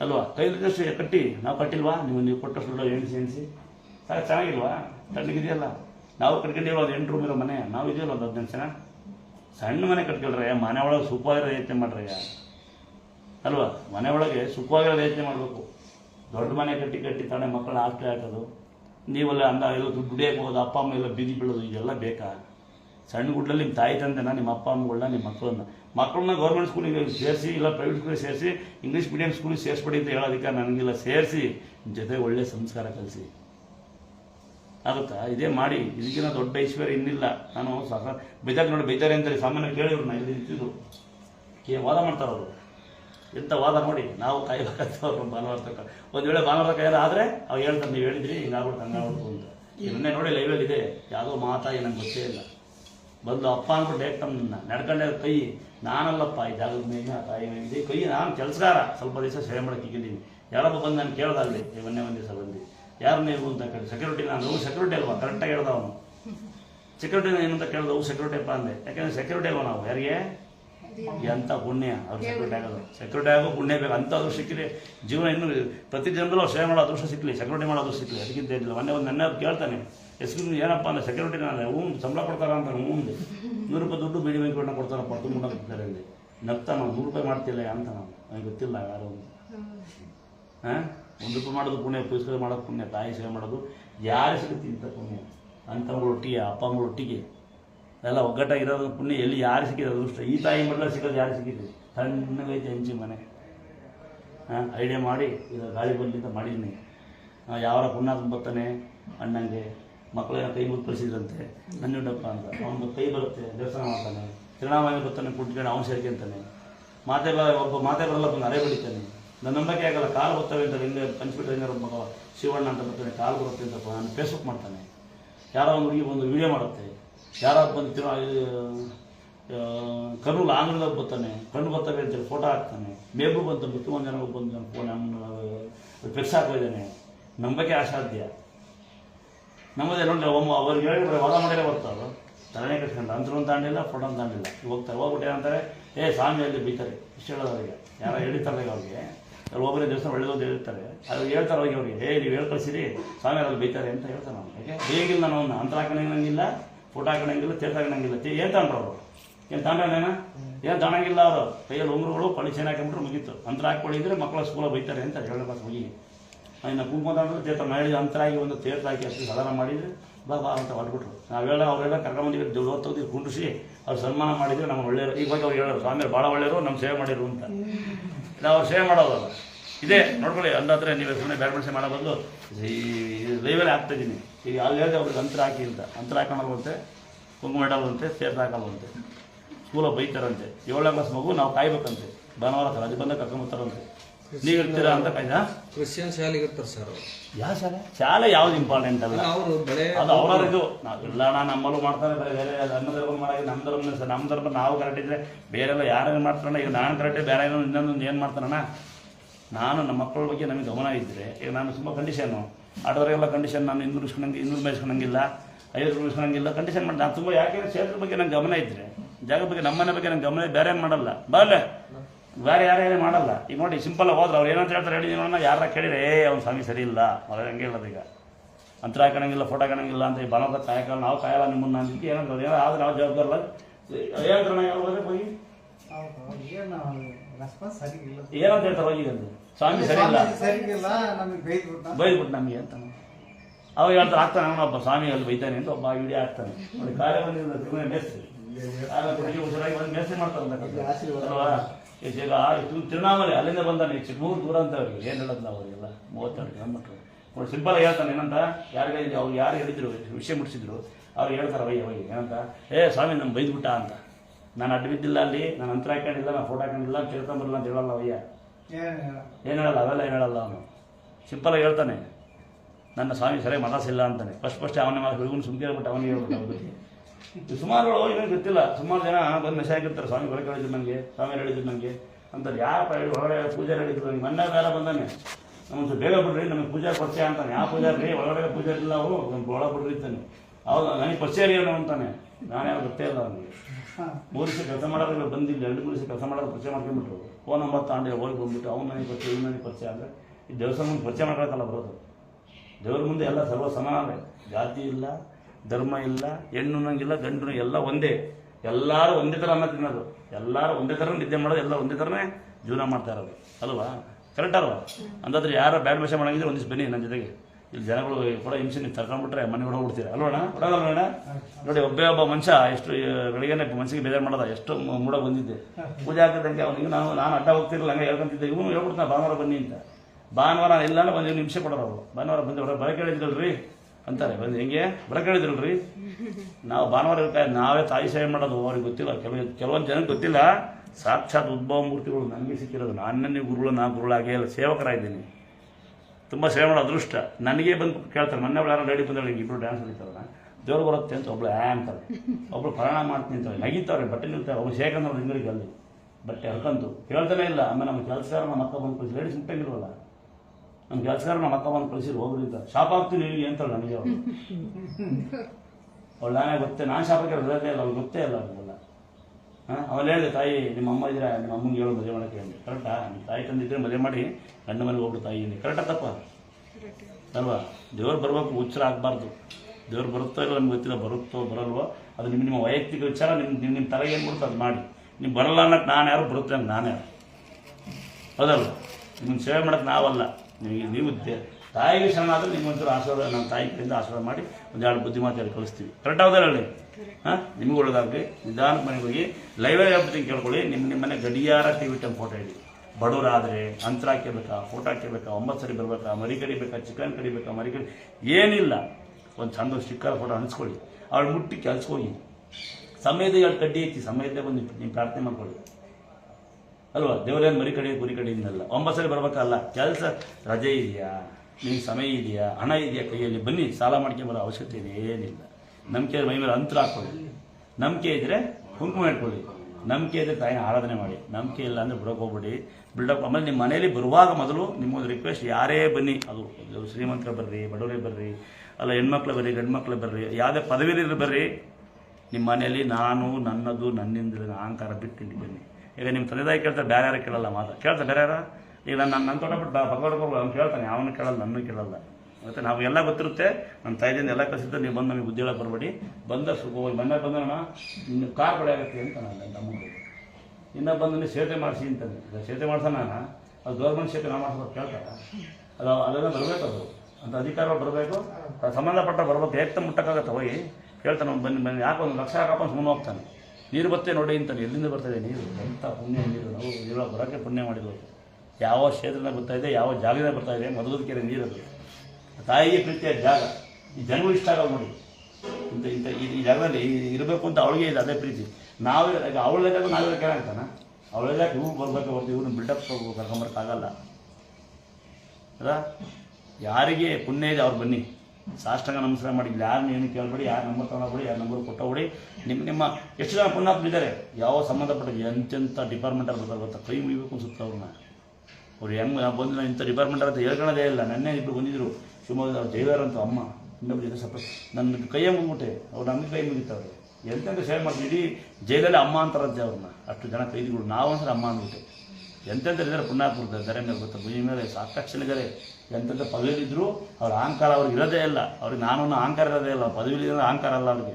ಅಲ್ವಾ? ಕೈಲಿದ್ದಷ್ಟು ಕಟ್ಟಿ, ನಾವು ಕಟ್ಟಿಲ್ವಾ? ನೀವು ನೀವು ಕೊಟ್ಟಷ್ಟು ದುಡ್ಡು ಎಣಿಸಿ ಎಣಿಸಿ. ಸಾಕು, ಚೆನ್ನಾಗಿಲ್ವಾ? ತಣ್ಣಗಿದೆಯಲ್ಲ. ನಾವು ಕಟ್ಕೊಂಡಿರೋ ಅದು ಎಂಟು ರೂಮ್ ಇರೋ ಮನೆ, ನಾವು ಇದೆಯಲ್ಲ ಒಂದು ಹದಿನೆಂಟು ಜನ? ಸಣ್ಣ ಮನೆ ಕಟ್ಕೊಳ್ರಯ್ಯ, ಮನೆ ಒಳಗೆ ಸುಖವಾಗಿರೋ ಯೋಚನೆ ಮಾಡ್ರಯ್ಯ. ಅಲ್ವಾ? ಮನೆ ಒಳಗೆ ಸುಖವಾಗಿರೋ ಯೋಚನೆ ಮಾಡಬೇಕು. ದೊಡ್ಡ ಮನೆ ಕಟ್ಟಿ ಕಟ್ಟಿ ತಾನೇ ಮಕ್ಕಳನ್ನ ಆಸ್ತಿ ಹಾಕೋದು. ನೀವೆಲ್ಲ ಅಂದ ಎಲ್ಲ ದುಡ್ಡು ದುಡಿಯಕ್ಕೆ ಹೋಗೋದು, ಅಪ್ಪ, ಅಮ್ಮ ಎಲ್ಲ ಬೀದಿ ಬೀಳೋದು, ಇದೆಲ್ಲ ಬೇಕಾ? ಸಣ್ಣ ಗುಡ್ಡಲ್ಲಿ ನಿಮ್ಮ ತಾಯಿ ತಂದೆನ, ನಿಮ್ಮ ಅಪ್ಪ ಅಮ್ಮಗಳನ್ನ ನಿಮ್ಮ ಮಕ್ಕಳನ್ನ. ಮಕ್ಕಳನ್ನ ಗೌರ್ಮೆಂಟ್ ಸ್ಕೂಲಿಗೆ ಸೇರಿಸಿ ಇಲ್ಲ ಪ್ರೈವೇಟ್ ಸ್ಕೂಲಿಗೆ ಸೇರಿಸಿ ಇಂಗ್ಲೀಷ್ ಮೀಡಿಯಂ ಸ್ಕೂಲಿಗೆ ಸೇರಿಸ್ಬಿಡಿ ಅಂತ ಹೇಳೋದಕ್ಕೆ ನನಗಿಲ್ಲ. ಸೇರಿಸಿ ಜೊತೆ ಒಳ್ಳೆ ಸಂಸ್ಕಾರ ಕಲಿಸಿ. ಆಗುತ್ತಾ? ಇದೇ ಮಾಡಿ. ಇದಕ್ಕಿಂತ ದೊಡ್ಡ ಐಶ್ವರ್ಯ ಇನ್ನಿಲ್ಲ. ನಾನು ಸಹ ಬೈತಾರೆ ನೋಡಿ ಬೈತಾರೆ ಅಂತಾರೆ ಸಾಮಾನ್ಯ ಕೇಳಿ ನಾ ಇಲ್ಲಿ ನಿಂತಿದ್ದು. ಕೇ, ವಾದ ಮಾಡ್ತಾರೆ ಅವರು. ಎಂಥ ವಾದ ನೋಡಿ, ನಾವು ಕಾಯ್ಬೇಕಾಗ್ತವ್ರು ಭಾನುವಾರ ತನಕ ಒಂದು ವೇಳೆ ಭಾನುವಾರ ಕೈಯಲ್ಲಿ ಆದರೆ ಅವ್ರು ಹೇಳ್ತಾರೆ, ನೀವು ಹೇಳಿದ್ರಿ ಹಿಂಗಾಗ್ಬಿಟ್ಟು ಹಂಗಾಗ್ಬಿಡ್ತು ಅಂತ. ನಿನ್ನೆ ನೋಡಿ ಲೈವಲ್ಲಿ ಇದೆ. ಯಾವುದೋ ಮಾತಾ ನಂಗೆ ಗೊತ್ತೇ ಇಲ್ಲ. ಬಂದು ಅಪ್ಪ ಡೈರೆಕ್ಟ್ ತಮ್ಮ ನಡ್ಕೊಂಡೆ ಕೈ, ನಾನಲ್ಲಪ್ಪ, ಈ ಜಾಗದ ಮೇಲೆ ತಾಯಿ ಮೇಲೆ ಕೈ ನಾನು ಕೆಲಸಗಾರ. ಸ್ವಲ್ಪ ದಿವಸ ಸೇವೆ ಮಾಡೋಕೆ ಇದ್ದೀನಿ ಯಾರಪ್ಪ ಬಂದು ನಾನು ಕೇಳ್ದಲ್ಲಿ ಒಂದೇ ಒಂದು ದಿವಸ ಬಂದು ಯಾರು ನೀವು ಅಂತ ಕೇಳಿ ಸೆಕ್ಯೂರಿಟಿ ನಾನು ಸೆಕ್ಯೂರಿಟಿ ಅಲ್ವಾ? ಕರೆಕ್ಟಾಗಿ ಹೇಳ್ದ ಅವನು ಸೆಕ್ಯೂರಿಟಿ ಕೇಳ್ದು, ಅವ್ರು ಸೆಕ್ಯೂರಿಟಿ ಅಪ್ಪ ಅಂದೆ. ಯಾಕಂದ್ರೆ ಸೆಕ್ಯೂರಿಟಿ ಅಲ್ವಾ ನಾವು? ಯಾರಿಗೆ? ಎಂಥ ಪುಣ್ಯ? ಅವ್ರು ಸೆಕ್ಯೂರಿಟಿ ಆಗೋದು. ಸೆಕ್ಯೂರಿಟಿ ಆಗೋ ಪುಣ್ಯ ಬೇಕು. ಅಂಥದ್ದು ಸಿಕ್ಕಲಿ ಜೀವನ ಇನ್ನು ಪ್ರತಿ ಜನದಲ್ಲೂ ಸೇವೆ ಮಾಡೋ ಅದೃಷ್ಟ ಸಿಕ್ಕಲಿ ಸೆಕ್ಯೂರಿಟಿ ಮಾಡೋ ಅದೃಷ್ಟ ಸಿಕ್ಕಲಿ ಅದಕ್ಕಿಂತ ಏನಿಲ್ಲ. ಮೊನ್ನೆ ಒಂದು ನನ್ನ ಕೇಳ್ತಾನೆ ಎಸ್ ಏನಪ್ಪ ಅಂದ್ರೆ ಸೆಕ್ಯೂರಿಟಿ ನಾನು ಹ್ಞೂ ಸಂಬಳ ಕೊಡ್ತಾರ ಅಂತ ಹ್ಞೂ. ನೂರು ರೂಪಾಯಿ ದುಡ್ಡು ಬಿಡಿ ಬ್ಯಾಂಕ್ ಕೊಡ್ತಾರಪ್ಪ ತುಂಬ ಅಂದೆ ನಗ್ತಾ ನಾವು ನೂರು ರೂಪಾಯಿ ಮಾಡ್ತಿಲ್ಲ ಅಂತ ನಾವು ನನಗೆ ಗೊತ್ತಿಲ್ಲ ಯಾರು ಅಂತ. ಹಾಂ? ಒಂದು ರೂಪಾಯಿ ಮಾಡೋದು ಪುಣ್ಯ ಪುಸ್ತಕ ಮಾಡೋದು ಪುಣ್ಯ ತಾಯಿ ಸೇವೆ ಮಾಡೋದು ಯಾರು ಸಿಗುತ್ತೆ ಇಂಥ ಪುಣ್ಯ? ಅಂಥವ್ಗಳ ಒಟ್ಟಿಗೆ ಅಪ್ಪ ರೊಟ್ಟಿಗೆ ಒಟ್ಟಿಗೆ. ಎಲ್ಲ ಒಗ್ಗಟ್ಟಾಗಿರೋದು ಪುಣ್ಯ, ಎಲ್ಲಿ ಯಾರು ಸಿಕ್ಕಿದೆ ಅದೃಷ್ಟ. ಈ ತಾಯಿ ಮಡ್ಲ ಸಿಗೋದು ಯಾರು ಸಿಕ್ಕಿದೆ ಸಣ್ಣಗೈತೆ ಹೆಂಚಿ ಮನೆ. ಹಾಂ ಐಡಿಯಾ ಮಾಡಿ ಇದು ಗಾಳಿ ಬಂದಿಂದ ಮಾಡಿದ್ದೀನಿ ಯಾವರ ಪುಣ್ಯ ಬರ್ತಾನೆ ಅಣ್ಣಂಗೆ ಮಕ್ಕಳೇನೋ ಕೈ ಮುದ್ದು ನಂಜುಂಡಪ್ಪ ಅಂತ. ಅವನು ಕೈ ಬರುತ್ತೆ, ದೇವಸ್ಥಾನ ಮಾಡ್ತಾನೆ. ತಿರುಣಾಮಯ್ಯ ಬರ್ತಾನೆ ಕುಟ್ಕೊಂಡು ಅವನು ಸೇರ್ಕೊಂತಾನೆ ಮಾತೆ ಬ, ಒಬ್ಬ ಮಾತೆ ಬರಲ್ಲ, ಬಂದು ಅರೆ ಬಡಿತಾನೆ ನನ್ನ ನಂಬಕ್ಕೆ ಆಗಲ್ಲ, ಕಾಲು ಬರ್ತವೆ ಅಂತ ಹಿಂಗೆ ಪಂಚ್ಬಿಟ್ರೆ ಹಿಂಗೆ ಮಗ ಶಿವಣ್ಣ ಅಂತ ಬರ್ತಾನೆ, ಕಾಲು ಬರುತ್ತೆ ಅಂತಪ್ಪ ನಾನು ಫೇಸ್ಬುಕ್ ಮಾಡ್ತಾನೆ. ಯಾರೋ ಒಂದು ಹುಡುಗಿ ಬಂದು ವೀಡಿಯೋ ಮಾಡುತ್ತೆ. ಯಾರೋ ಬಂದು ತಿರು ಕರ್ನೂಲ್ ಆಂಗ್ಲದಾಗ ಬರ್ತಾನೆ, ಕಣ್ಣು ಬರ್ತವೆ ಅಂತೇಳಿ ಫೋಟೋ ಹಾಕ್ತಾನೆ. ಮೇಬು ಬಂತು ಮುಖ್ಯಮಂತ್ರಿ ಜನ ಬಂದು ಫೋನ್ ಫಿಕ್ಸ್ ಹಾಕಿದ್ದಾನೆ ನಂಬಕ್ಕೆ ಅಸಾಧ್ಯ. ನಮ್ಮದೇ ನೋಡಿ ಒಮ್ಮ ಅವ್ರಿಗೆ ಹೇಳಿದ್ರೆ ವಾದ ಮಾಡಿದ್ರೆ ಬರ್ತಾರೆ ತಲೆನೇ ಕಟ್ಕೊಂಡು ಅಂತರೂ ತಾಂಡಿಲ್ಲ ಫೋಟೋ ತಾಂಡಿಲ್ಲ ಹೋಗ್ತಾರೆ, ಹೋಗ್ಬಿಟ್ಟು ಏನಂತಾರೆ ಏ ಸ್ವಾಮಿಯಲ್ಲಿ ಬೀತಾರೆ. ಇಷ್ಟು ಹೇಳೋದವ್ರಿಗೆ. ಯಾರೋ ಹೇಳಿತಾರೆ ಅವ್ರಿಗೆ. ಅಲ್ಲಿ ಒಬ್ಬರೇ ದೇವಸ್ಥಾನ ಒಳ್ಳೆಯದು ಹೇಳ್ತಾರೆ ಅದು ಹೇಳ್ತಾರೆ ಅವ್ರಿಗೆ ಅವ್ರಿಗೆ, ಏ, ನೀವು ಹೇಳಿ ಕಳಿಸಿರಿ, ಸ್ವಾಮಿ ಅಲ್ಲಿ ಬೈತಾರೆ ಅಂತ ಹೇಳ್ತಾರೆ ನಾವು ಹೇಗಿಲ್ಲ ನಾನು ಅಂತರ ಹಾಕೊಳಂಗಿಲ್ಲ ಫೋಟೋ ಹಾಕೊಳಂಗಿಲ್ಲ ತೀರ್ಥ ಹಾಕೊಳಂಗಿಲ್ಲ ಏನು ತಗೊಂಡ್ರು ಅವರು? ಏನು ತಗೊಂಡೇನ ಏನು ತಗೊಂಡಂಗಿಲ್ಲ ಅವರು. ಕೈಯಲ್ಲಿ ಉಂಗುರುಗಳು ಪಳಿ ಚೇನ್ ಹಾಕೊಂಡ್ಬಿಟ್ರೆ ಮುಗೀತು. ಅಂತರ ಹಾಕ್ಕೊಂಡಿದ್ರೆ ಮಕ್ಕಳ ಸ್ಕೂಲ ಬೈತಾರೆ ಅಂತ ಹೇಳಬೇಕು ಹೋಗಿ ಇನ್ನು ಕುಂಕುಮ ತೀರ್ಥ ಮಾಡಿ ಅಂತರಾಗಿ ಒಂದು ತೀರ್ಥ ಹಾಕಿ ಅಷ್ಟು ಸಾಧನ ಮಾಡಿದರೆ ಬಾ ಬಾ ಅಂತ ಹೊರಟ್ಬಿಟ್ರು. ನಾವೆಲ್ಲ ಅವರೆಲ್ಲ ಕರ್ಕೊಂಬಂದಿವಿ ದುಡ್ಡು ಕುಂಡಿಸಿ ಅವ್ರು ಸನ್ಮಾನ ಮಾಡಿದರೆ ನಮ್ಮ ಒಳ್ಳೆಯರು ಈಗ ಬಗ್ಗೆ ಅವ್ರು ಹೇಳೋರು ಸ್ವಾಮಿ ಭಾಳ ಒಳ್ಳೆಯರು ನಮ್ಮ ಸೇವೆ ಮಾಡಿರು ಅಂತ. ಇಲ್ಲ ಅವ್ರು ಸೇವೆ ಮಾಡೋದಲ್ಲ. ಇದೇ. ನೋಡ್ಕೊಳ್ಳಿ ಅಂದಾದ್ರೆ ನೀವು ಸುಮ್ಮನೆ ಬ್ಯಾಡ್ ಮೆಣಸೆ ಮಾಡೋ ಬದಲು ಈ ಲೈವಲ್ಲಿ ಹಾಕ್ತಾ ಇದ್ದೀನಿ ಈಗ ಅಲ್ಲಿ ಹೇಳಿದೆ ಅವ್ರಿಗೆ ಅಂತರ ಹಾಕಿ ಅಂತ. ಅಂತರ ಹಾಕೊಳ್ಳಲ್ವಂತೆ ಕುಂಕುಮ ಇಡಲ್ವಂತೆ ಸೇರ್ತಾ ಹಾಕಲ್ವಂತೆ ಸ್ಕೂಲ ಬೈತಾರಂತೆ. ಏಳನೇ ಕ್ಲಾಸ್ ಮಗು ನಾವು ಕಾಯ್ಬೇಕಂತೆ. ಭಾನುವಾರ ರಜೆ ಬಂದಾಗ ಕರ್ಕೊಂಬರ್ತಾರಂತೆ ನೀವು ಇರ್ತೀರಾ ಅಂತ ಕಾಯ್ದಾ? ಕ್ರಿಶ್ಚಿಯನ್ ಶಾಲೆಗೆ ಇರ್ತಾರೆ ಸರ್ ಯಾವ ಶಾಲೆ? ಶಾಲೆ ಯಾವ್ದು ಇಂಪಾರ್ಟೆಂಟ್ ಅಲ್ಲ? ಅವರು ಅದು ಅವರ ಇದು ನಮ್ಮಲ್ಲೂ ಮಾಡ್ತಾರೆ ಬೇರೆ ನಮ್ಮ ಧರ್ಮ ಮಾಡಿ ನಮ್ಮ ಧರ್ಮ ನಮ್ಮ ಧರ್ಮ ನಾವು ಕರೆಕ್ಟ್ ಇದ್ರೆ ಬೇರೆಲ್ಲ ಯಾರು ಮಾಡ್ತಾರಣ್ಣ? ಈಗ ನಾನು ಕರೆಕ್ಟ್ ಬೇರೆ ಏನೋ ಇನ್ನೊಂದು ಏನು ಮಾಡ್ತಾರಣ್ಣ? ನಾನು ನಮ್ಮ ಮಕ್ಕಳ ಬಗ್ಗೆ ನಮಗೆ ಗಮನ ಇದ್ದರೆ ಈಗ ನಾನು ತುಂಬ ಕಂಡೀಷನ್ನು ಆಟೋದವರೆಲ್ಲ ಕಂಡೀಷನ್ ನಾನು ಇನ್ನೂರು ಇಸ್ಕೊಂಡಂಗೆ, ಇನ್ನೂರು ಬಯಸ್ಕೊಳಂಗಿಲ್ಲ ಐವತ್ತು ರೂಪಾಯಿ ಇಸ್ಕೊಂಡಂಗಿಲ್ಲ ಕಂಡೀಷನ್ ಮಾಡಿ. ನಾನು ತುಂಬ ಯಾಕೆ ಕ್ಷೇತ್ರದ ಬಗ್ಗೆ ನಂಗೆ ಗಮನ ಇದ್ದರೆ ಜಾಗದ ಬಗ್ಗೆ ನಮ್ಮನೆ ಬಗ್ಗೆ ನಂಗೆ ಗಮನ ಬೇರೆ ಏನು ಮಾಡಲ್ಲ. ಬರಲ್ಲ. ಬೇರೆ ಯಾರೇನೇ ಮಾಡಲ್ಲ. ಈಗ ನೋಡಿ ಸಿಂಪಲ್ ಹೋದ್ರೆ ಅವ್ರು ಏನಂತ ಹೇಳ್ತಾರೆ ಹೇಳಿ ನೋಡೋಣ ಯಾರ ಕೇಳಿದ್ರೆ, ಏ, ಅವ್ನು ಸ್ವಾಮಿ ಸರಿ ಇಲ್ಲ. ಅವ್ರು ಹಂಗೆ ಈಗ. ಅಂತರ ಕಣಂಗಿಲ್ಲ ಫೋಟೋ ಕಣಂಗಿಲ್ಲ ಅಂತ ಈ ಬಲದ ಕಾಯಕಲ್ಲ, ನಾವು ಕಾಯಲ್ಲ ನಿಮ್ಮನ್ನ ಅಂದಿಕ್ಕೆ ಏನಂತ ಏನೋ ಆದ್ರೆ ನಾವು ಜವಾಬ್ದಾರಲ್ಲ. ಹೇಳ್ತಾರೆ ಹೋಗಿ? ರೆಸ್ಪಾನ್ಸ್ ಏನಂತ ಹೇಳ್ತಾರೆ ಹೋಗಿ ಅಂತ ಸ್ವಾಮಿ ಸರಿ ಇಲ್ಲ ಸರಿಗಿಲ್ಲ ನಮಗೆ ಬೈದ್ಬಿಟ್ಟ ಬೈದ್ಬಿಟ್ಟು ನಮಗೆ ಅಂತ. ಅವಾಗ ಹೇಳ್ತಾರೆ ಆಗ್ತಾನೆ ಅವನೊಬ್ಬ ಸ್ವಾಮಿ ಅಲ್ಲಿ ಬೈತಾನೆ ಅಂತ ಒಬ್ಬ ವಿಡಿಯೋ ಆಗ್ತಾನೆ. ನೋಡಿ ಕಾರ್ಯ ತಿರುಮನೆ ಮೇಸ್ತ್ರಿ ಬಂದು ಹುಷಾರಾಗಿ ಬಂದು ಮೇಸ್ತ್ರಿ ಮಾಡ್ತಾರೆ ಅಲ್ವಾ? ಈಗ ಇಷ್ಟು ತಿರುನಾಮಲೆ ಅಲ್ಲಿಂದ ಬಂದಾನೆ ಚಿಕ್ಕಮೂರು ದೂರ ಅಂತ ಅವ್ರಿಗೆ. ಏನು ಹೇಳೋದು ನಾವು ಅವರಿಗೆಲ್ಲ? ಮೂವತ್ತೆರಡು ಕಿಲೋಮೀಟ್ರ್ ನೋಡಿ ಸಿಂಪಲ್ ಹೇಳ್ತಾನೆ ಏನಂತ? ಯಾರಿಗೆ ಅವ್ರು ಯಾರು ಹೇಳಿದ್ರು ವಿಷಯ ಮುಟ್ಟಿಸಿದ್ರು ಅವ್ರು ಹೇಳ್ತಾರೆ ಅಯ್ಯ ಅಯ್ಯ ಏನಂತ? ಏ ಸ್ವಾಮಿ ನಮ್ಮ ಬೈದ್ಬಿಟ್ಟ ಅಂತ. ನಾನು ಅಡ್ಡ ಬಿದ್ದಿಲ್ಲ ಅಲ್ಲಿ ನಾನು ಅಂತರ ಹಾಕೊಂಡಿಲ್ಲ ನಾನು ಫೋಟೋ ಹಾಕೊಂಡಿಲ್ಲ ತಿಳ್ಕೊಂಬರಲ್ಲ ಅಂತ ಹೇಳಲ್ಲ ಅವಯ್ಯ. ಏನು ಹೇಳಲ್ಲ ಅವೆಲ್ಲ ಏನು ಹೇಳಲ್ಲ ಅವನು. ಸಿಂಪಲಾಗಿ ಹೇಳ್ತಾನೆ. ನನ್ನ ಸ್ವಾಮಿ ಸರಿಯಾಗಿ ಮನಸ್ಸಿಲ್ಲ ಅಂತಾನೆ. ಫಸ್ಟ್ ಫಸ್ಟ್ ಅವನೇ ಮಾತು ಹುಡುಗನ ಸುಮ್ಮನೆ ಹೇಳ್ಬಿಟ್ಟು ಅವನಿಗೆ ಹೇಳ್ಬಿಟ್ಟು ಅವ್ರ ಬಗ್ಗೆ ಸುಮಾರು ಏನೂ ಗೊತ್ತಿಲ್ಲ. ಸುಮಾರು ಜನ ಬಂದು ಮೆಸೇಜ್ ಆಗಿರ್ತಾರೆ ಸ್ವಾಮಿ ಹೊರಗೆ ಹೇಳಿದ್ರು ನನಗೆ ಸ್ವಾಮಿ ಹೇಳಿದ್ರು ನನಗೆ ಅಂತಾರೆ ಹೇಳಿ ಹೊರಗಡೆ ಪೂಜೆ ಹೇಳಿದ್ರು? ನನಗೆ ಮೊನ್ನೆ ಬೇರೆ ಬಂದಾನೆ. ನಮ್ಮದು ಬೇಗ ಬಿಡ್ರಿ ನಮಗೆ ಪೂಜೆ ಪರಿಚಯ ಅಂತಾನೆ. ಯಾವ ಪೂಜಾರಿ? ರೀ ಒಳಗಡೆ ಪೂಜೆ ಇಲ್ಲ ಅವರು ಒಳ ಬಿಡ್ರಿ ಅಂತಾನೆ. ಹೌದು ನನಗೆ ಪರಿಚಯ ಏನು ಅಂತಾನೆ. ನಾನೇ ಯಾರು ಗೊತ್ತೇ ಇಲ್ಲ ಅವನಿಗೆ. ಮೂರು ದಿವಸ ಕೆಲಸ ಮಾಡೋದ್ರಲ್ಲಿ ಬಂದಿಲ್ಲ, ಎರಡು ಮೂರು ದಿವಸ ಕೆಲಸ ಮಾಡೋದು ಪರಿಚಯ ಮಾಡ್ಕೊಂಡ್ಬಿಟ್ರು. ಫೋನ್ ನಂಬರ್ ತಾಂಡೆ ಹೋಗಿ ಬಂದ್ಬಿಟ್ಟು, ಅವ್ನ ನನಗೆ ಪರಿಚಯ, ಇವ್ನ ನನಗೆ ಪರಿಚಯ ಅಂದರೆ ಈ ದೇವಸ್ಥಾನ ಮುಂದೆ ಪರಿಚಯ ಮಾಡ್ಕೊಳಕ್ಕಲ್ಲ ಬರೋದು ದೇವ್ರ ಮುಂದೆ ಎಲ್ಲ ಸರ್ವ ಸಮಾನವೇ ಜಾತಿ ಇಲ್ಲ, ಧರ್ಮ ಇಲ್ಲ, ಹೆಣ್ಣು ನಂಗಿಲ್ಲ ಗಂಡು ಎಲ್ಲ ಒಂದೇ. ಎಲ್ಲರೂ ಒಂದೇ ಥರ ಅನ್ನ ತಿನ್ನೋದು. ಎಲ್ಲರೂ ಒಂದೇ ಥರ ನಿದ್ದೆ ಮಾಡೋದು, ಎಲ್ಲ ಒಂದೇ ಥರನೇ ಜೀವನ ಮಾಡ್ತಾ ಇರೋದು. ಅಲ್ವಾ? ಕರೆಕ್ಟ್ ಅಲ್ವಾ? ಅಂದಾದ್ರೆ ಯಾರು ಬ್ಯಾಡ್ ಭಾಷೆ ಮಾಡಂಗಿದ್ರೆ ಒಂದಿಸ್ ಬನ್ನಿ ನನ್ನ ಜೊತೆಗೆ. ಇಲ್ಲಿ ಜನಗಳು ಕೂಡ ಹಿಂಸೆ ನೀವು ತರ್ಕೊಂಡ್ಬಿಟ್ರೆ ಮನೆ ಹೊಡೋಗ್ಬಿಡ್ತೀರ ಅಲ್ವಣ್ಣ ಹೊಡೋದಲ್ವಣ್ಣ ನೋಡಿ ಒಬ್ಬೇ ಒಬ್ಬ ಮನುಷ್ಯ ಎಷ್ಟು ಬೆಳಿಗ್ಗೆನೆ ಮನಸ್ಸಿಗೆ ಬೇಜಾರು ಮಾಡೋದ ಎಷ್ಟು ಮೂಡ ಬಂದಿದ್ದೆ. ಪೂಜೆ ಹಾಕಿದಂಗೆ ಅವನಿಗೆ ನಾನು ನಾನು ಅಡ್ಡ ಹೋಗ್ತಿರಲಿಲ್ಲ ಹಂಗೆ ಹೇಳ್ಕೊಂತಿದ್ದೆ. ಇವನು ಹೇಳ್ಬಿಡ್ತಾನೆ ಭಾನುವಾರ ಬನ್ನಿ ಅಂತ. ಭಾನುವಾರ ಇಲ್ಲ ಅಂದ್ರೆ ಒಂದು ನಿಮಿಷ ಕೊಡೋರು ಅವರು. ಭಾನುವಾರ ಬಂದು ಬರಕೇಳಿದ್ರಲ್ರಿ ಬರಕ್ಕೆ ಹೇಳಿದ್ರಲ್ರಿ? ಅಂತಾರೆ. ಬಂದು ಹೆಂಗೆ? ಬರಕ್ಕೆ ಹೇಳಿದ್ರಲ್ರಿ? ನಾವು ಭಾನುವಾರ ಇರ್ತಾರೆ ನಾವೇ ತಾಯಿ ಸೇವೆ ಮಾಡೋದು ಅವ್ರಿಗೆ ಗೊತ್ತಿಲ್ಲ. ಕೆಲವು ಕೆಲವೊಂದು ಜನಕ್ಕೆ ಗೊತ್ತಿಲ್ಲ. ಸಾಕ್ಷಾತ್ ಉದ್ಭವ ಮೂರ್ತಿಗಳು ನನಗೆ ಸಿಕ್ಕಿರೋದು. ನಾನು ಗುರುಗಳು ನಾ ಗುರುಗಳಾಗೆ ಇಲ್ಲ ಸೇವಕರಾಗಿದ್ದೀನಿ. ತುಂಬ ಶ್ರೇಮಣ ಅದೃಷ್ಟ. ನನಗೆ ಬಂದು ಕೇಳ್ತಾರೆ, ಮೊನ್ನೆ ಒಳ್ಳೆ ರೆಡಿ ಬಂದವಳು ಇಬ್ಬರು ಡ್ಯಾನ್ಸ್ ಹೊಡಿತಾರಲ್ಲ ದೇವ್ರು ಬರುತ್ತೆ ಅಂತ ಒಬ್ಳು ಆ ಅಂತಾರೆ ಒಬ್ಳು ಪ್ರಯಾಣ ಮಾಡ್ತೀನಿ ಅಂತಾರೆ ನಗಿತಾವ್ರೆ, ಬಟ್ಟೆ ನಿಲ್ತಾರೆ ಒಬ್ಳು ಶೇಖಂದ್ರೆ ಹಿಂಗರಿಗೆ ಅಲ್ಲಿ. ಬಟ್ಟೆ ಹರ್ಕಂತು. ಕೇಳ್ತಾನೆ ಇಲ್ಲ ಆಮೇಲೆ ನಮ್ಮ ಕೆಲಸಗಾರ ನಮ್ಮ ಅಕ್ಕ ಬಂದು ಕಳಿಸಿ. ಲೇಡೀಸ್ ಮುಟ್ಟಂಗಿಲ್ವಲ್ಲ ನಮ್ಮ ಕೆಲಸಗಾರ ನಮ್ಮ ಅಕ್ಕ ಬಂದು ಕಳಿಸಿರು, ಹೋಗ್ರಿ ಅಂತ. ಶಾಪ್ ಆಗ್ತೀನಿ ಇಲ್ಲಿ ಅಂತಾಳೆ ನನಗೆ ಅವಳು. ಅವಳು ನಾನೇ ಗೊತ್ತೇ, ನಾನು ಶಾಪಕ್ಕೆ ಹೇಳದೇ ಇಲ್ಲ ಅವ್ಳು ಗೊತ್ತೇ ಇಲ್ಲ ಅವ್ರಿಗೆಲ್ಲ ಹಾಂ ಅವಳು ಹೇಳಿದೆ, ತಾಯಿ, ನಿಮ್ಮ ಅಮ್ಮ ಇದ್ರೆ ನಿಮ್ಮ ಅಮ್ಮಂಗೆ ಹೇಳು ಮದುವೆ ಮಾಡೋಕ್ಕೆ ಕರೆಕ್ಟಾ ನಿಮ್ಮ ತಾಯಿ ತಂದಿದ್ರೆ ಮದುವೆ ಮಾಡಿ ಗಂಡ ಮನೆಗೆ ಹೋಗ್ಬಿಡು ತಾಯಿ ಕರೆಕ್ಟ್ ತಪ್ಪ ಅಲ್ವಾ? ದೇವ್ರು ಬರಬೇಕು ಹುಚ್ಚರ ಆಗಬಾರ್ದು. ದೇವ್ರು ಬರುತ್ತೋ ಇಲ್ಲ ನಿಮ್ಗೆ ಗೊತ್ತಿಲ್ಲ ಬರುತ್ತೋ ಬರಲ್ವೋ ಅದು ನಿಮ್ಮ ನಿಮ್ಮ ವೈಯಕ್ತಿಕ ವಿಚಾರ ನಿಮ್ಮ ನಿಮ್ಮ ನಿಮ್ಮ ತಲೆಗೆ ಏನು ಬಿಡುತ್ತೋ ಅದು ಮಾಡಿ. ನೀವು ಬರಲ್ಲ ಅನ್ನೋಕ್ಕೆ ನಾನು ಯಾರು ಬರುತ್ತೆ ಅಂತ ನಾನು ಯಾರು? ಹೌದಲ್ವ? ನಿಮ್ಮನ್ನು ಸೇವೆ ಮಾಡೋಕ್ಕೆ ನಾವಲ್ಲ. ನಿಮಗೆ ನೀವು ತಾಯಿಗೆ ಶರಣ ಆದರೆ ನಿಮ್ಮಂತೂ ಆಶೀರ್ವಾದ ನಮ್ಮ ತಾಯಿ ಕಡೆಯಿಂದ ಆಶೀರ್ವಾದ ಮಾಡಿ ಒಂದು ಎರಡು ಬುದ್ಧಿ ಮಾತು ಕಳಿಸ್ತೀವಿ. ಕರೆಕ್ಟ್ ಹೌದಲ್ಲ ಹೇಳಿ? ಹಾಂ? ನಿಮಗೂ ಒಳ್ಳೇದಾಗಲಿ. ನಿಧಾನಕ್ಕೆ ಮನೆಗೆ ಹೋಗಿ ಲೈವ್ಯಾಗಿ ಹೇಳ್ಬಿಟ್ಟು ಕೇಳ್ಕೊಳ್ಳಿ. ನಿಮ್ಮ ನಿಮ್ಮನೆ ಗಡಿಯಾರ ಟಿ ವಿ ಟೈಮ್ ಫೋಟೋ ಇಡಿ ಬಡವರಾದರೆ ಅಂತರ ಹಾಕಬೇಕಾ ಫೋಟೋ ಹಾಕಬೇಕಾ ಒಂಬತ್ತು ಸರಿ ಬರಬೇಕಾ, ಮರಿ ಕಡಿಬೇಕಾ, ಚಿಕನ್ ಕಡಿಬೇಕಾ, ಮರಿ ಕಡಿ, ಏನಿಲ್ಲ. ಒಂದು ಚಂದ ಸ್ಟಿಕ್ಕರ್ ಫೋಟೋ ಅನಿಸ್ಕೊಳ್ಳಿ ಅವಳು ಮುಟ್ಟಿ ಕೆಲ್ಸಕ್ಕೆ ಹೋಗಿ ಸಮಯದ ಎರಡು ಕಡ್ಡಿ ಐತಿ ಸಮಯದ ಬಂದು ನೀವು ಪ್ರಾರ್ಥನೆ ಮಾಡ್ಕೊಳ್ಳಿ. ಅಲ್ವಾ? ದೇವರೇನು ಮರಿ ಕಡೆ, ಗುರಿ ಕಡೆಯಿಂದಲ್ಲ ಒಂಬತ್ತು ಸರಿ ಬರಬೇಕಲ್ಲ ಕೆಲಸ ರಜೆ ಇದೆಯಾ? ನಿಮ್ಗೆ ಸಮಯ ಇದೆಯಾ? ಹಣ ಇದೆಯಾ ಕೈಯಲ್ಲಿ? ಬನ್ನಿ, ಸಾಲ ಮಾಡ್ಕೊಂಬರೋ ಅವಶ್ಯಕತೆ ಏನಿಲ್ಲ. ನಂಬಿಕೆ ಮೈ ಮೇಲೆ ಅಂತರ ಹಾಕ್ಕೊಳ್ಳಿ. ನಂಬಿಕೆ ಇದ್ರೆ ಕುಂಕುಮ ಇಟ್ಕೊಳ್ಳಿ ನಂಬಿಕೆ ಇದ್ರೆ ತಾಯಿನ ಆರಾಧನೆ ಮಾಡಿ. ನಂಬಿಕೆ ಇಲ್ಲ ಅಂದ್ರೆ ಬಿಡೋಕೆ ಹೋಗ್ಬಿಡಿ. ಬಿಲ್ಡಪ್ ಆಮೇಲೆ ನಿಮ್ಮ ಮನೆಯಲ್ಲಿ ಬರುವಾಗ ಮೊದಲು ನಿಮ್ಮೊಂದು ರಿಕ್ವೆಸ್ಟ್ ಯಾರೇ ಬನ್ನಿ, ಅದು ಶ್ರೀಮಂತರ ಬರ್ರಿ, ಬಡವರೇ ಬರ್ರಿ, ಅಲ್ಲ ಹೆಣ್ಮಕ್ಳು ಬರ್ರಿ ಗಂಡು ಮಕ್ಳು ಬರ್ರಿ, ಯಾವುದೇ ಪದವೀರಿದ್ರು ಬರ್ರಿ ನಿಮ್ಮ ಮನೆಯಲ್ಲಿ ನಾನು, ನನ್ನದು, ನನ್ನಿಂದ ಅಹಂಕಾರ ಬಿಟ್ಟು ಇಲ್ಲಿ ಬನ್ನಿ. ಈಗ ನಿಮ್ಮ ತಂದೆ ತಾಯಿ ಕೇಳ್ತಾರೆ, ಬೇರೆ ಯಾರು ಕೇಳಲ್ಲ ಮಾತು ಕೇಳ್ತಾರೆ, ಬೇರೆ ಯಾರು? ಈಗ ನಾನು ನನ್ನ ತೋಟ ಬಿಟ್ಟು ಭಗವಾನ್ ಅವ್ನು ಕೇಳ್ತಾನೆ, ಅವನು ಕೇಳಲ್ಲ ನನ್ನೂ ಕೇಳಲ್ಲ. ಮತ್ತೆ ನಾವು ಎಲ್ಲ ಗೊತ್ತಿರುತ್ತೆ ನಮ್ಮ ತಾಯಿದಿಂದ ಎಲ್ಲ ಕಲಿಸಿದ್ದು, ನೀವು ಬಂದು ನಮಗೆ ಬುದ್ಧಿ ಹೇಳಕ್ಕೆ ಬರಬೇಡಿ. ಬಂದ ಸುಖ ಮನೆ ಬಂದಣ ನಿನ್ನ ಕಾರ್ ಕಡೆ ಆಗುತ್ತೆ ಅಂತ ನಾನು ಅಂತ ತಮ್ಮಗೆ ಇನ್ನ ಬಂದು ನೀವು ಸೇತೆ ಮಾಡಿಸಿ ಸೇತೆ ಮಾಡಿಸ ನಾನು ಅದು ಗೌರ್ಮೆಂಟ್ ಸೇತೆ ನಾವು ಮಾಡಿಸ್ಬೇಕು ಕೇಳ್ತಾರೆ ಅದು, ಅದೆಲ್ಲ ಬರಬೇಕು ಅದು. ಅಂತ ಅಧಿಕಾರಗಳು ಬರಬೇಕು. ಅದು ಸಂಬಂಧಪಟ್ಟ ಬರಬೇಕು. ಏಕ್ತ ಮುಟ್ಟಕ್ಕಾಗತ್ತೆ ಹೋಗಿ. ಕೇಳ್ತಾನೆ ಅವ್ನು, ಬನ್ನಿ ಬನ್ನಿ. ಯಾಕೆ ಒಂದು ಲಕ್ಷ ಹಾಕಪ್ಪ ಸುಮ್ಮನೆ ಹೋಗ್ತಾನೆ. ನೀರು ಬತ್ತೆ ನೋಡಿ ಅಂತಾನೆ. ಎಲ್ಲಿಂದ ಬರ್ತದೆ ನೀರು? ಎಂಥ ಪುಣ್ಯ ನೀರು? ನಾವು ನೀರು ಬರೋಕ್ಕೆ ಪುಣ್ಯ ಮಾಡಿದ್ವಿ. ಯಾವ ಕ್ಷೇತ್ರದಿಂದ ಬರ್ತಾ ಯಾವ ಜಾಗದಿಂದ ಬರ್ತಾ ಇದೆ? ಮೊದಲು ಕೆರೆ ನೀರದು ತಾಯಿಗೆ ಪ್ರೀತಿಯ ಜಾಗ. ಈ ಜನಗಳು ಇಷ್ಟ ಆಗಲ್ಲ ನೋಡಿ. ಇಂಥ ಇಂಥ, ಈ ಜಾಗದಲ್ಲಿ ಇರಬೇಕು ಅಂತ ಅವಳಿಗೆ ಇದೆ, ಅದೇ ಪ್ರೀತಿ. ನಾವು, ಈಗ ಅವಳ ಜಾಗ ನಾವೇ ಅವಳ ಜಾಗ ಇವ್ರು ಬರ್ಬೇಕು, ಹೊರತು ಇವ್ರನ್ನ ಬಿಲ್ಡಪ್ ಕರ್ಕೊಂಬರ್ಕಾಗಲ್ಲ ಅಲ್ಲ? ಯಾರಿಗೆ ಪುಣ್ಯ ಇದೆ, ಅವ್ರು ಬನ್ನಿ. ಸಾಷ್ಟಾಂಗ ನಮಸ್ಕಾರ ಮಾಡಿ ಯಾರನ್ನ ಏನು ಕೇಳಬೇಡಿ, ಯಾರು ನಂಬರ್ ತಗೊಂಡೋಗ್ಬಿಡಿ ಯಾರು ನಂಬರ್ ಕೊಟ್ಟೋಗ್ಬಿಡಿ. ನಿಮ್ಮ ನಿಮ್ಮ ಎಷ್ಟು ಜನ ಪುಣ್ಯಾತ್ಮ ಇದ್ದಾರೆ? ಯಾವ ಸಂಬಂಧಪಟ್ಟ ಎಂತೆಂಥ ಡಿಪಾರ್ಟ್ಮೆಂಟಲ್ಲಿ ಬರ್ತಾರೆ ಗೊತ್ತಾ? ಕೈ ಮುಗಿಬೇಕು ಅನ್ಸುತ್ತೆ ಅವ್ರನ್ನ. ಅವ್ರು ಹೆಂಗೆ ಬಂದಿಲ್ಲ ಇಂಥ ಡಿಪಾರ್ಟ್ಮೆಂಟ್ ಅಂತ ಹೇಳ್ಕೊಳ್ಳೋದೇ ಇಲ್ಲ. ನೆನ್ನೆ ಇಬ್ಬರು ಬಂದಿದ್ರು. ಶಿವಮೊಗ್ಗದ ದೇವರ ಅಮ್ಮ, ಇನ್ನೊಬ್ಬ ಜೊತೆ ಸಪ್ಪ ನನ್ನ ಕೈಯ ಮುಗ್ಬಿಟ್ಟೆ, ಅವ್ರು ನಮಗೆ ಕೈ ಮುಗಿತಾವ್ರೆ. ಎಂತೆಂಥ ಸೇವೆ ಮಾಡ್ತೀವಿ ಇಡೀ ಜೈಲಲ್ಲಿ ಅಮ್ಮ ಅಂತಾರಂತೆ ಅವ್ರನ್ನ? ಅಷ್ಟು ಜನ ಕೈದಿಗಳು, ನಾವು ಅಂದ್ರೆ ಅಮ್ಮ ಅಂದ್ಬಿಟ್ಟೆ. ಎಂತೆಂಥ ಇದ್ದಾರೆ ಪುಣ್ಯಾಪುರದ ದರೆ ಮೇಲೆ ಗೊತ್ತಾ ಭೂಮಿ ಮೇಲೆ ಇದ್ದಾರೆ. ಎಂತೆಂಥ ಪದವಿಲಿದ್ರು ಅವ್ರ ಅಹಂಕಾರ ಅವ್ರಿಗೆ ಇರೋದೇ ಇಲ್ಲ. ಅವ್ರಿಗೆ ನಾನು ಅಹಂಕಾರ ಇರೋದೇ ಇಲ್ಲ. ಪದವಿಲಿ ಅಹಂಕಾರ ಅಲ್ಲ ಅವ್ರಿಗೆ.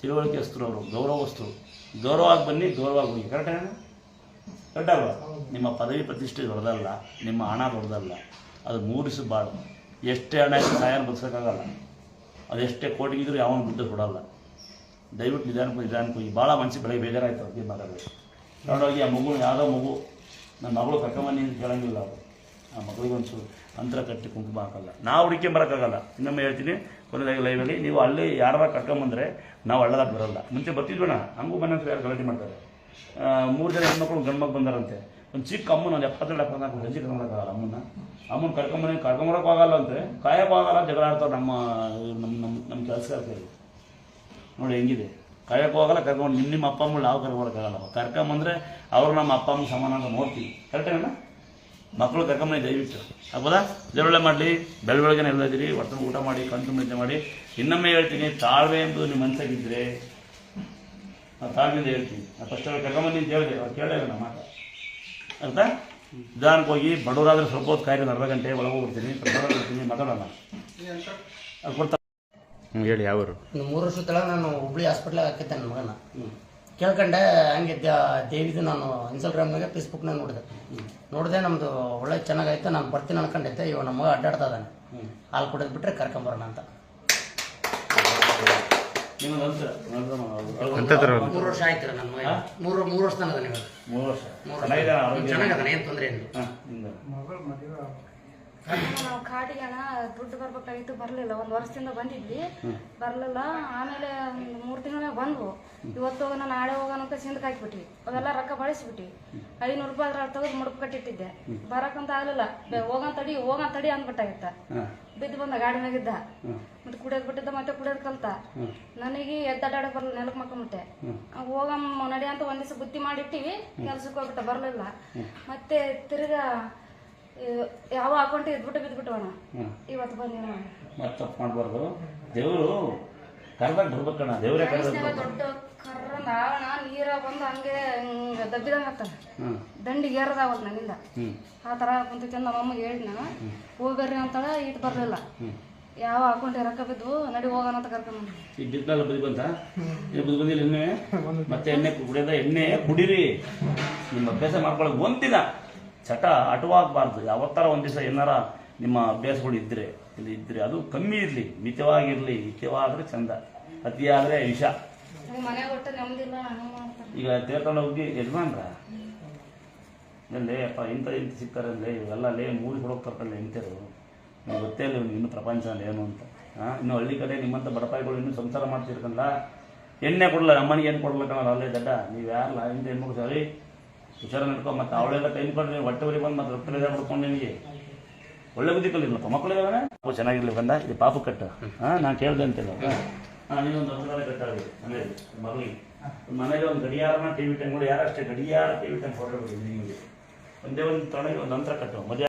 ತಿಳುವಳಿಕೆ ತಿಳುವಳಿಕೆಸ್ತರು ಅವರು ಗೌರವಸ್ತರು ಗೌರವವಾಗಿ ಬನ್ನಿ, ಗೌರವವಾಗಿ ಹೋಗಿ. ಕರೆಕ್ಟ್ ಕರೆಕ್ಟ್ ಅಲ್ವಾ? ನಿಮ್ಮ ಪದವಿ ಪ್ರತಿಷ್ಠೆ ದೊಡ್ಡದಲ್ಲ, ನಿಮ್ಮ ಹಣ ದೊಡ್ಡದಲ್ಲ. ಅದು ಮೂಡಿಸಬಾರ್ದು. ಎಷ್ಟೇ ಹಣ ಸಾಯನ ಬದುಕೋಕ್ಕಾಗಲ್ಲ ಅದೆಷ್ಟೇ ಕೋಟಿಗಿದ್ರು ಯಾವ ದುಡ್ಡು ಕೊಡಲ್ಲ. ದಯವಿಟ್ಟು ನಿಧಾನಕ್ಕೆ ನಿಧಾನಕ್ಕೆ ಹೋಗಿ. ಭಾಳ ಮನಸ್ಸಿಗೆ ಬೆಳಗ್ಗೆ ಬೇಜಾರಾಯ್ತು ಅವ್ರಿಗೆ ಮಾತಾಡಬೇಕು ನೋಡೋಗಿ ಆ ಮಗು, ಯಾವುದೋ ಮಗು, ನನ್ನ ಮಗಳು ಕರ್ಕೊಂಬನ್ನಿ ಅಂತ ಕೇಳಂಗಿಲ್ಲ ಅವರು. ಆ ಮಗಳಿಗೊಂಚೂರು ಅಂತರ ಕಟ್ಟಿ ಕುಂಕುಮ ಹಾಕಲ್ಲ. ನಾವು ಹುಡುಕಿ ಬರೋಕ್ಕಾಗಲ್ಲ. ಇನ್ನೊಮ್ಮೆ ಹೇಳ್ತೀನಿ ಕೊನೆಯದಾಗಿ ಲೈವಲ್ಲಿ ನೀವು ಅಲ್ಲಿ ಯಾರ ಕರ್ಕೊಂಬಂದರೆ ನಾವು ಹಳ್ಳದಾಗ ಬರಲ್ಲ. ಮುಂಚೆ ಬರ್ತಿದ್ವಣ ಹಂಗೂ ಮನೆ ಯಾರು ಗಲಾಟೆ ಮಾಡ್ತಾರೆ? ಮೂರು ಜನ ಹೆಣ್ಮಕ್ಳು ಗಂಡು ಮಕ್ಳು ಬಂದಾರಂತೆ. ಒಂದು ಚಿಕ್ಕ ಅಮ್ಮನ, ಒಂದು ಎಪ್ಪತ್ತೆರಡು ಎಪ್ಪತ್ನಾಲ್ಕು ಗಂಜಿ ಕರ್ಕೊಂಬರಕ್ಕಾಗಲ್ಲ ಅಮ್ಮನ ಅಮ್ಮನ ಕರ್ಕೊಂಬನಿ ಕರ್ಕೊಂಬರೋಕ್ಕಾಗಲ್ಲ ಆಗಲ್ಲ ಕಾಯೋಕ್ಕಾಗಲ್ಲ ಕಾಯಕ್ಕೂ ಆಗಲ್ಲ, ಜಗಳ ಆಡ್ತಾರೆ ನಮ್ಮ ನಮ್ಮ ನಮ್ಮ ನಮ್ಮ ಕೆಲಸಗಾರ್ತಿಯಲ್ಲಿ ನೋಡಿ ಹೆಂಗಿದೆ. ಕಾಯೋಕ್ಕೂ ಹೋಗಲ್ಲ, ಕರ್ಕೊಂಡು ನಿಮ್ಮ ನಿಮ್ಮ ಅಪ್ಪ ಅಮ್ಮ ನಾವು ಕರ್ಕೊಳಕ್ಕಾಗಲ್ಲ ಕರ್ಕೊಂಬಂದ್ರೆ ಅವ್ರು ನಮ್ಮ ಅಪ್ಪ ಅಮ್ಮ ಸಮಾನ ಅಂತ ನೋಡ್ತೀವಿ. ಕರೆಕ್ಟೇನ ಮಕ್ಕಳು ಕರ್ಕೊಂಬನಿ ದಯವಿಟ್ಟು. ಆಗ್ಬೋದಾ? ದೇವರೊಳ್ಳೆ ಮಾಡಲಿ ಬೆಳ ಬೆಳಗ್ಗೆ ಎಲ್ಲ ಇದ್ದೀರಿ ಹೊಟ್ಟೆ ಊಟ ಮಾಡಿ, ಕಣ್ಣು ನಿದ್ದೆ ಮಾಡಿ. ಇನ್ನೊಮ್ಮೆ ಹೇಳ್ತೀನಿ ತಾಳ್ವೆ ಎಂಬುದು ನಿಮ್ಮ ಮನಸ್ಸಾಗಿದ್ದರೆ ನಾವು ತಾಳ್ಮೆಯಿಂದ ಹೇಳ್ತೀನಿ. ಫಸ್ಟ್ ಅವ್ರು ಅಂತ ಹೇಳಿದೆ, ಅವ್ರು ಕೇಳಲಿಲ್ಲ ನಮ್ಮ ಮಾತು ಅರ್ಥ ನಿಧಾನಕ್ಕೆ ಹೋಗಿ ಬಡವರಾದ್ರೆ ಸ್ವಲ್ಪ ಹೊತ್ತು ಕಾಯ್ದೆ ಅರ್ಧ ಗಂಟೆ ಒಳಗೆ ಹೋಗ್ಬಿಡ್ತೀನಿ. ಪ್ರಸಾದ ಕೊಡ್ತೀನಿ ಮಾತಾಡೋಣ. ಅದು ಕೊಡ್ತಾ ಹ್ಞೂ ಹೇಳಿ ಯಾವರು? ಮೂರು ವರ್ಷದ ತಳ ನಾನು ಹುಬ್ಳಿ ಹಾಸ್ಪಿಟ್ಲಾಗ ಹಾಕಿದ್ದೆ ನನ್ನ ಮಗನ. ಕೇಳ್ಕೊಂಡೆ ಹಂಗೆ ದೇವಿದು ನಾನು ಇನ್ಸ್ಟಾಗ್ರಾಮ್ನಾಗೆ ಫೇಸ್ಬುಕ್ನಾಗ ನೋಡಿದೆ. ನೋಡಿದೆ ನಮ್ಮದು ಒಳ್ಳೆ ಚೆನ್ನಾಗೈತೆ ನಾನು ಬರ್ತೀನಿ ಅನ್ಕೊಂಡೈತೆ ಇವಾಗ ನಮ್ಮ ಮಗ ಅಡ್ಡಾಡ್ತಾ ಇದ್ದಾನೆ. ಹಾಲು ಕೊಡೋದು ಬಿಟ್ರೆ ಕರ್ಕೊಂಬರೋಣ ಅಂತ. ನಿಮ್ಮದು ಅಂತ ಮೂರು ವರ್ಷ ಆಯ್ತು ನನ್ನ ಮಗ. ಮೂರು ಮೂರು ವರ್ಷ ನೀವು ಮೂರು ವರ್ಷ. ಮೂರು ಚೆನ್ನಾಗಿದೆ ಆರೋಗ್ಯ. ಚೆನ್ನಾಗದಾನೆ ಏನು ತೊಂದರೆ ಇಲ್ಲ. ಹಾಂ ನಿಮ್ದು. ಮಗಳು ಮದುವೆ ನಾವು ಕಾಡಿಗೆ ದುಡ್ಡು ಬರ್ಬೇಕಾಗಿತ್ತು ಬರಲಿಲ್ಲ. ಒಂದು ವರ್ಷದಿಂದ ಬಂದಿದ್ವಿ. ಬರಲಿಲ್ಲ. ಆಮೇಲೆ ಮೂರು ತಿಂಗಳ ಬಂದ್ವು. ಇವತ್ತು ಹೋಗೋಣ ನಾಳೆ ಹೋಗೋಣ ಅಂತ ಸಿಂದಕ್ಕೆ ಹಾಕ್ಬಿಟ್ವಿ. ಅವೆಲ್ಲ ರೊಕ್ಕ ಬಳಸ್ಬಿಟ್ವಿ. ಐನೂರು ರೂಪಾಯಿ ಅದ್ರ ತೆಗೆದು ಮುಡುಪು ಕಟ್ಟಿಟ್ಟಿದ್ದೆ. ಬರಕಂತ ಆಗಲಿಲ್ಲ. ಹೋಗಂತ ತಡಿ ಹೋಗಂತ ತಡಿ ಅಂದ್ಬಿಟ್ಟಾಗಿತ್ತ. ಬಿದ್ದು ಬಂದ ಗಾಡಿ ಮ್ಯಾಗಿದ್ದ. ಮತ್ತೆ ಕುಡಿಯೋದು ಬಿಟ್ಟಿದ್ದ ಮತ್ತೆ ಕುಡಿಯೋದು ಕಲ್ತ. ನನಗೆ ಎದ್ದಾಡಕ್ ಬರಲ್ಲ ನೆಲಕ್ ಮಕ್ಕಂಬಿಟ್ಟೆ ಹೋಗಮ್ಮ ನಡಿ ಅಂತ ಒಂದ್ ದಿವಸ ಬುತ್ತಿ ಮಾಡಿಟ್ಟಿವಿ. ಕೆಲ್ಸಕ್ಕೆ ಹೋಗ್ಬಿಟ್ಟ ಬರಲಿಲ್ಲ. ಮತ್ತೆ ತಿರ್ಗಾ ಯಾವ ಅಕೌಂಟ್ ಇದ್ಬಿಟ್ಟು ಬಿದ್ಬಿಟ್ಟವಣ. ಇವತ್ತು ಬಂದಿನ ಮತ್ತೆ ತಪ್ಪು ಮಾಡಬಾರ್ದು. ದೇವರು ಕರ್ದಾಗ ಬರ್ಬೇಕಣ್ಣ. ದೇವರೇ ಕರೆದಾಗ ದೊಡ್ಡ ಕರ್ರ ಆವಣ ನೀರ ಬಂದು ಹಂಗೆ ದಬ್ಬಿದಂಗೆ ಆಗ್ತಾನ ಹ್ಞೂ ದಂಡಿಗೆ ಏರದಾವಲ್ ನನ್ನಿಂದ. ಆ ಥರ ಕುಂತೈತಿ ಅಂತ ನಮ್ಮ ಅಮ್ಮಗೆ ಹೇಳಿದ್ನ ಹೋಗಿ ಅಂತಳ ಇಟ್ಟು ಬರಲಿಲ್ಲ. ಯಾವ ಅಕೌಂಟ್ ರೊಕ್ಕ ಬಿದ್ದು ನಡಿ ಹೋಗೋಣ ಅಂತ ಕರ್ಕೊಂಡು ಈ ಬಿದ್ದಲ್ಲ ಬದಿ ಬಂತ? ಬದಿ ಬಂದಿಲ್ಲ ಎಣ್ಣೆ? ಮತ್ತೆ ಎಣ್ಣೆ ಕುಡಿಯೋದ? ಎಣ್ಣೆ ಕುಡಿರಿ. ನಿಮ್ಮ ಅಭ್ಯಾಸ ಮಾಡ್ಕೊಳ್ಳೋದು ಒಂದಿನ ಚಟ ಅಟವಾಗಬಾರ್ದು. ಯಾವತ್ತಾರ ಒಂದು ದಿವಸ ಏನಾರ ನಿಮ್ಮ ಅಭ್ಯಾಸಗಳು ಇದ್ದರೆ ಇಲ್ಲಿ ಇದ್ದರೆ ಅದು ಕಮ್ಮಿ ಇರಲಿ ಮಿತವಾಗಿರಲಿ ಮಿತವಾದರೆ ಚಂದ. ಅತಿಯಾದರೆ ವಿಷ. ಈಗ ತೇರ್ಕೊಂಡು ಹೋಗಿ ಯಜಮಾನ್ರ? ಎಲ್ಲಿ ಅಪ್ಪ ಇಂಥ ಇಂಥ ಸಿಗ್ತಾರೆ ಅಲ್ಲೇ ಇವೆಲ್ಲ ಅಲ್ಲೇ ಮೂಡಿ ಹೋಗ್ತಾರಲ್ಲ ಇಂಥರು ನಿಮ್ಗೆ ಗೊತ್ತೇ ಇಲ್ಲ ಇನ್ನು ಪ್ರಪಂಚ ಏನು ಅಂತ. ಹಾಂ ಇನ್ನು ಹಳ್ಳಿ ಕಡೆ ನಿಮ್ಮಂಥ ಬಡಪಾಯಿಗಳು ಇನ್ನೂ ಸಂಸಾರ ಮಾಡ್ತಿರ್ಕಲ್ಲ ಎಣ್ಣೆ ಕೊಡಲ್ಲ ನಮ್ಮನಿಗೆ ಏನು ಕೊಡ್ಬೇಕಲ್ಲ ಅಲ್ಲೇ ದಡ್ಡ. ನೀವು ಯಾರಲ್ಲ ಇಂಥ ಹೆಣ್ಮಕ್ಳು ಸರಿ ಹುಷಾರ ನಡ್ಕೊ, ಮತ್ತೆ ಅವಳೆಲ್ಲ ಟೈಮ್ ಕೊಡ್ರಿ ಹೊಟ್ಟೆ ಉರಿ ಬಂದು ಮತ್ತೆ ರೊಕ್ಕ ಬಿಡ್ಕೊಂಡು ನಿನಗೆ. ಒಳ್ಳೆ ಬುದ್ಧಿ ಕಲಿಲ್ಲಪ್ಪ ಮಕ್ಕಳು ಇದಾವೆ ಚೆನ್ನಾಗಿರ್ಲಿ ಬಂದ ಇದು ಪಾಪು ಕಟ್ಟ. ಹಾಂ, ನಾನು ಕೇಳ್ದೆ ಅಂತಿಲ್ಲ. ಹಾಂ. ನೀನೊಂದು ಹಸುಗಾಲ ಕಟ್ಟಾಗಿದೆ ಮನೇಲಿ ಮಗಳಿಗೆ. ಮನೇಲಿ ಒಂದು ಗಡಿಯಾರನ ಟಿವಿ ಟೈಮ್ ಯಾರು ಅಷ್ಟೇ ಗಡಿಯಾರ ಟಿವಿ ಟೈಮ್ ಕೊಡಬೇಡಿ ನಿಮಗೆ ಒಂದೇ ಒಂದು ತೊಣಗೆ ಒಂದು ನಂತರ ಕಟ್ಟು ಮದುವೆ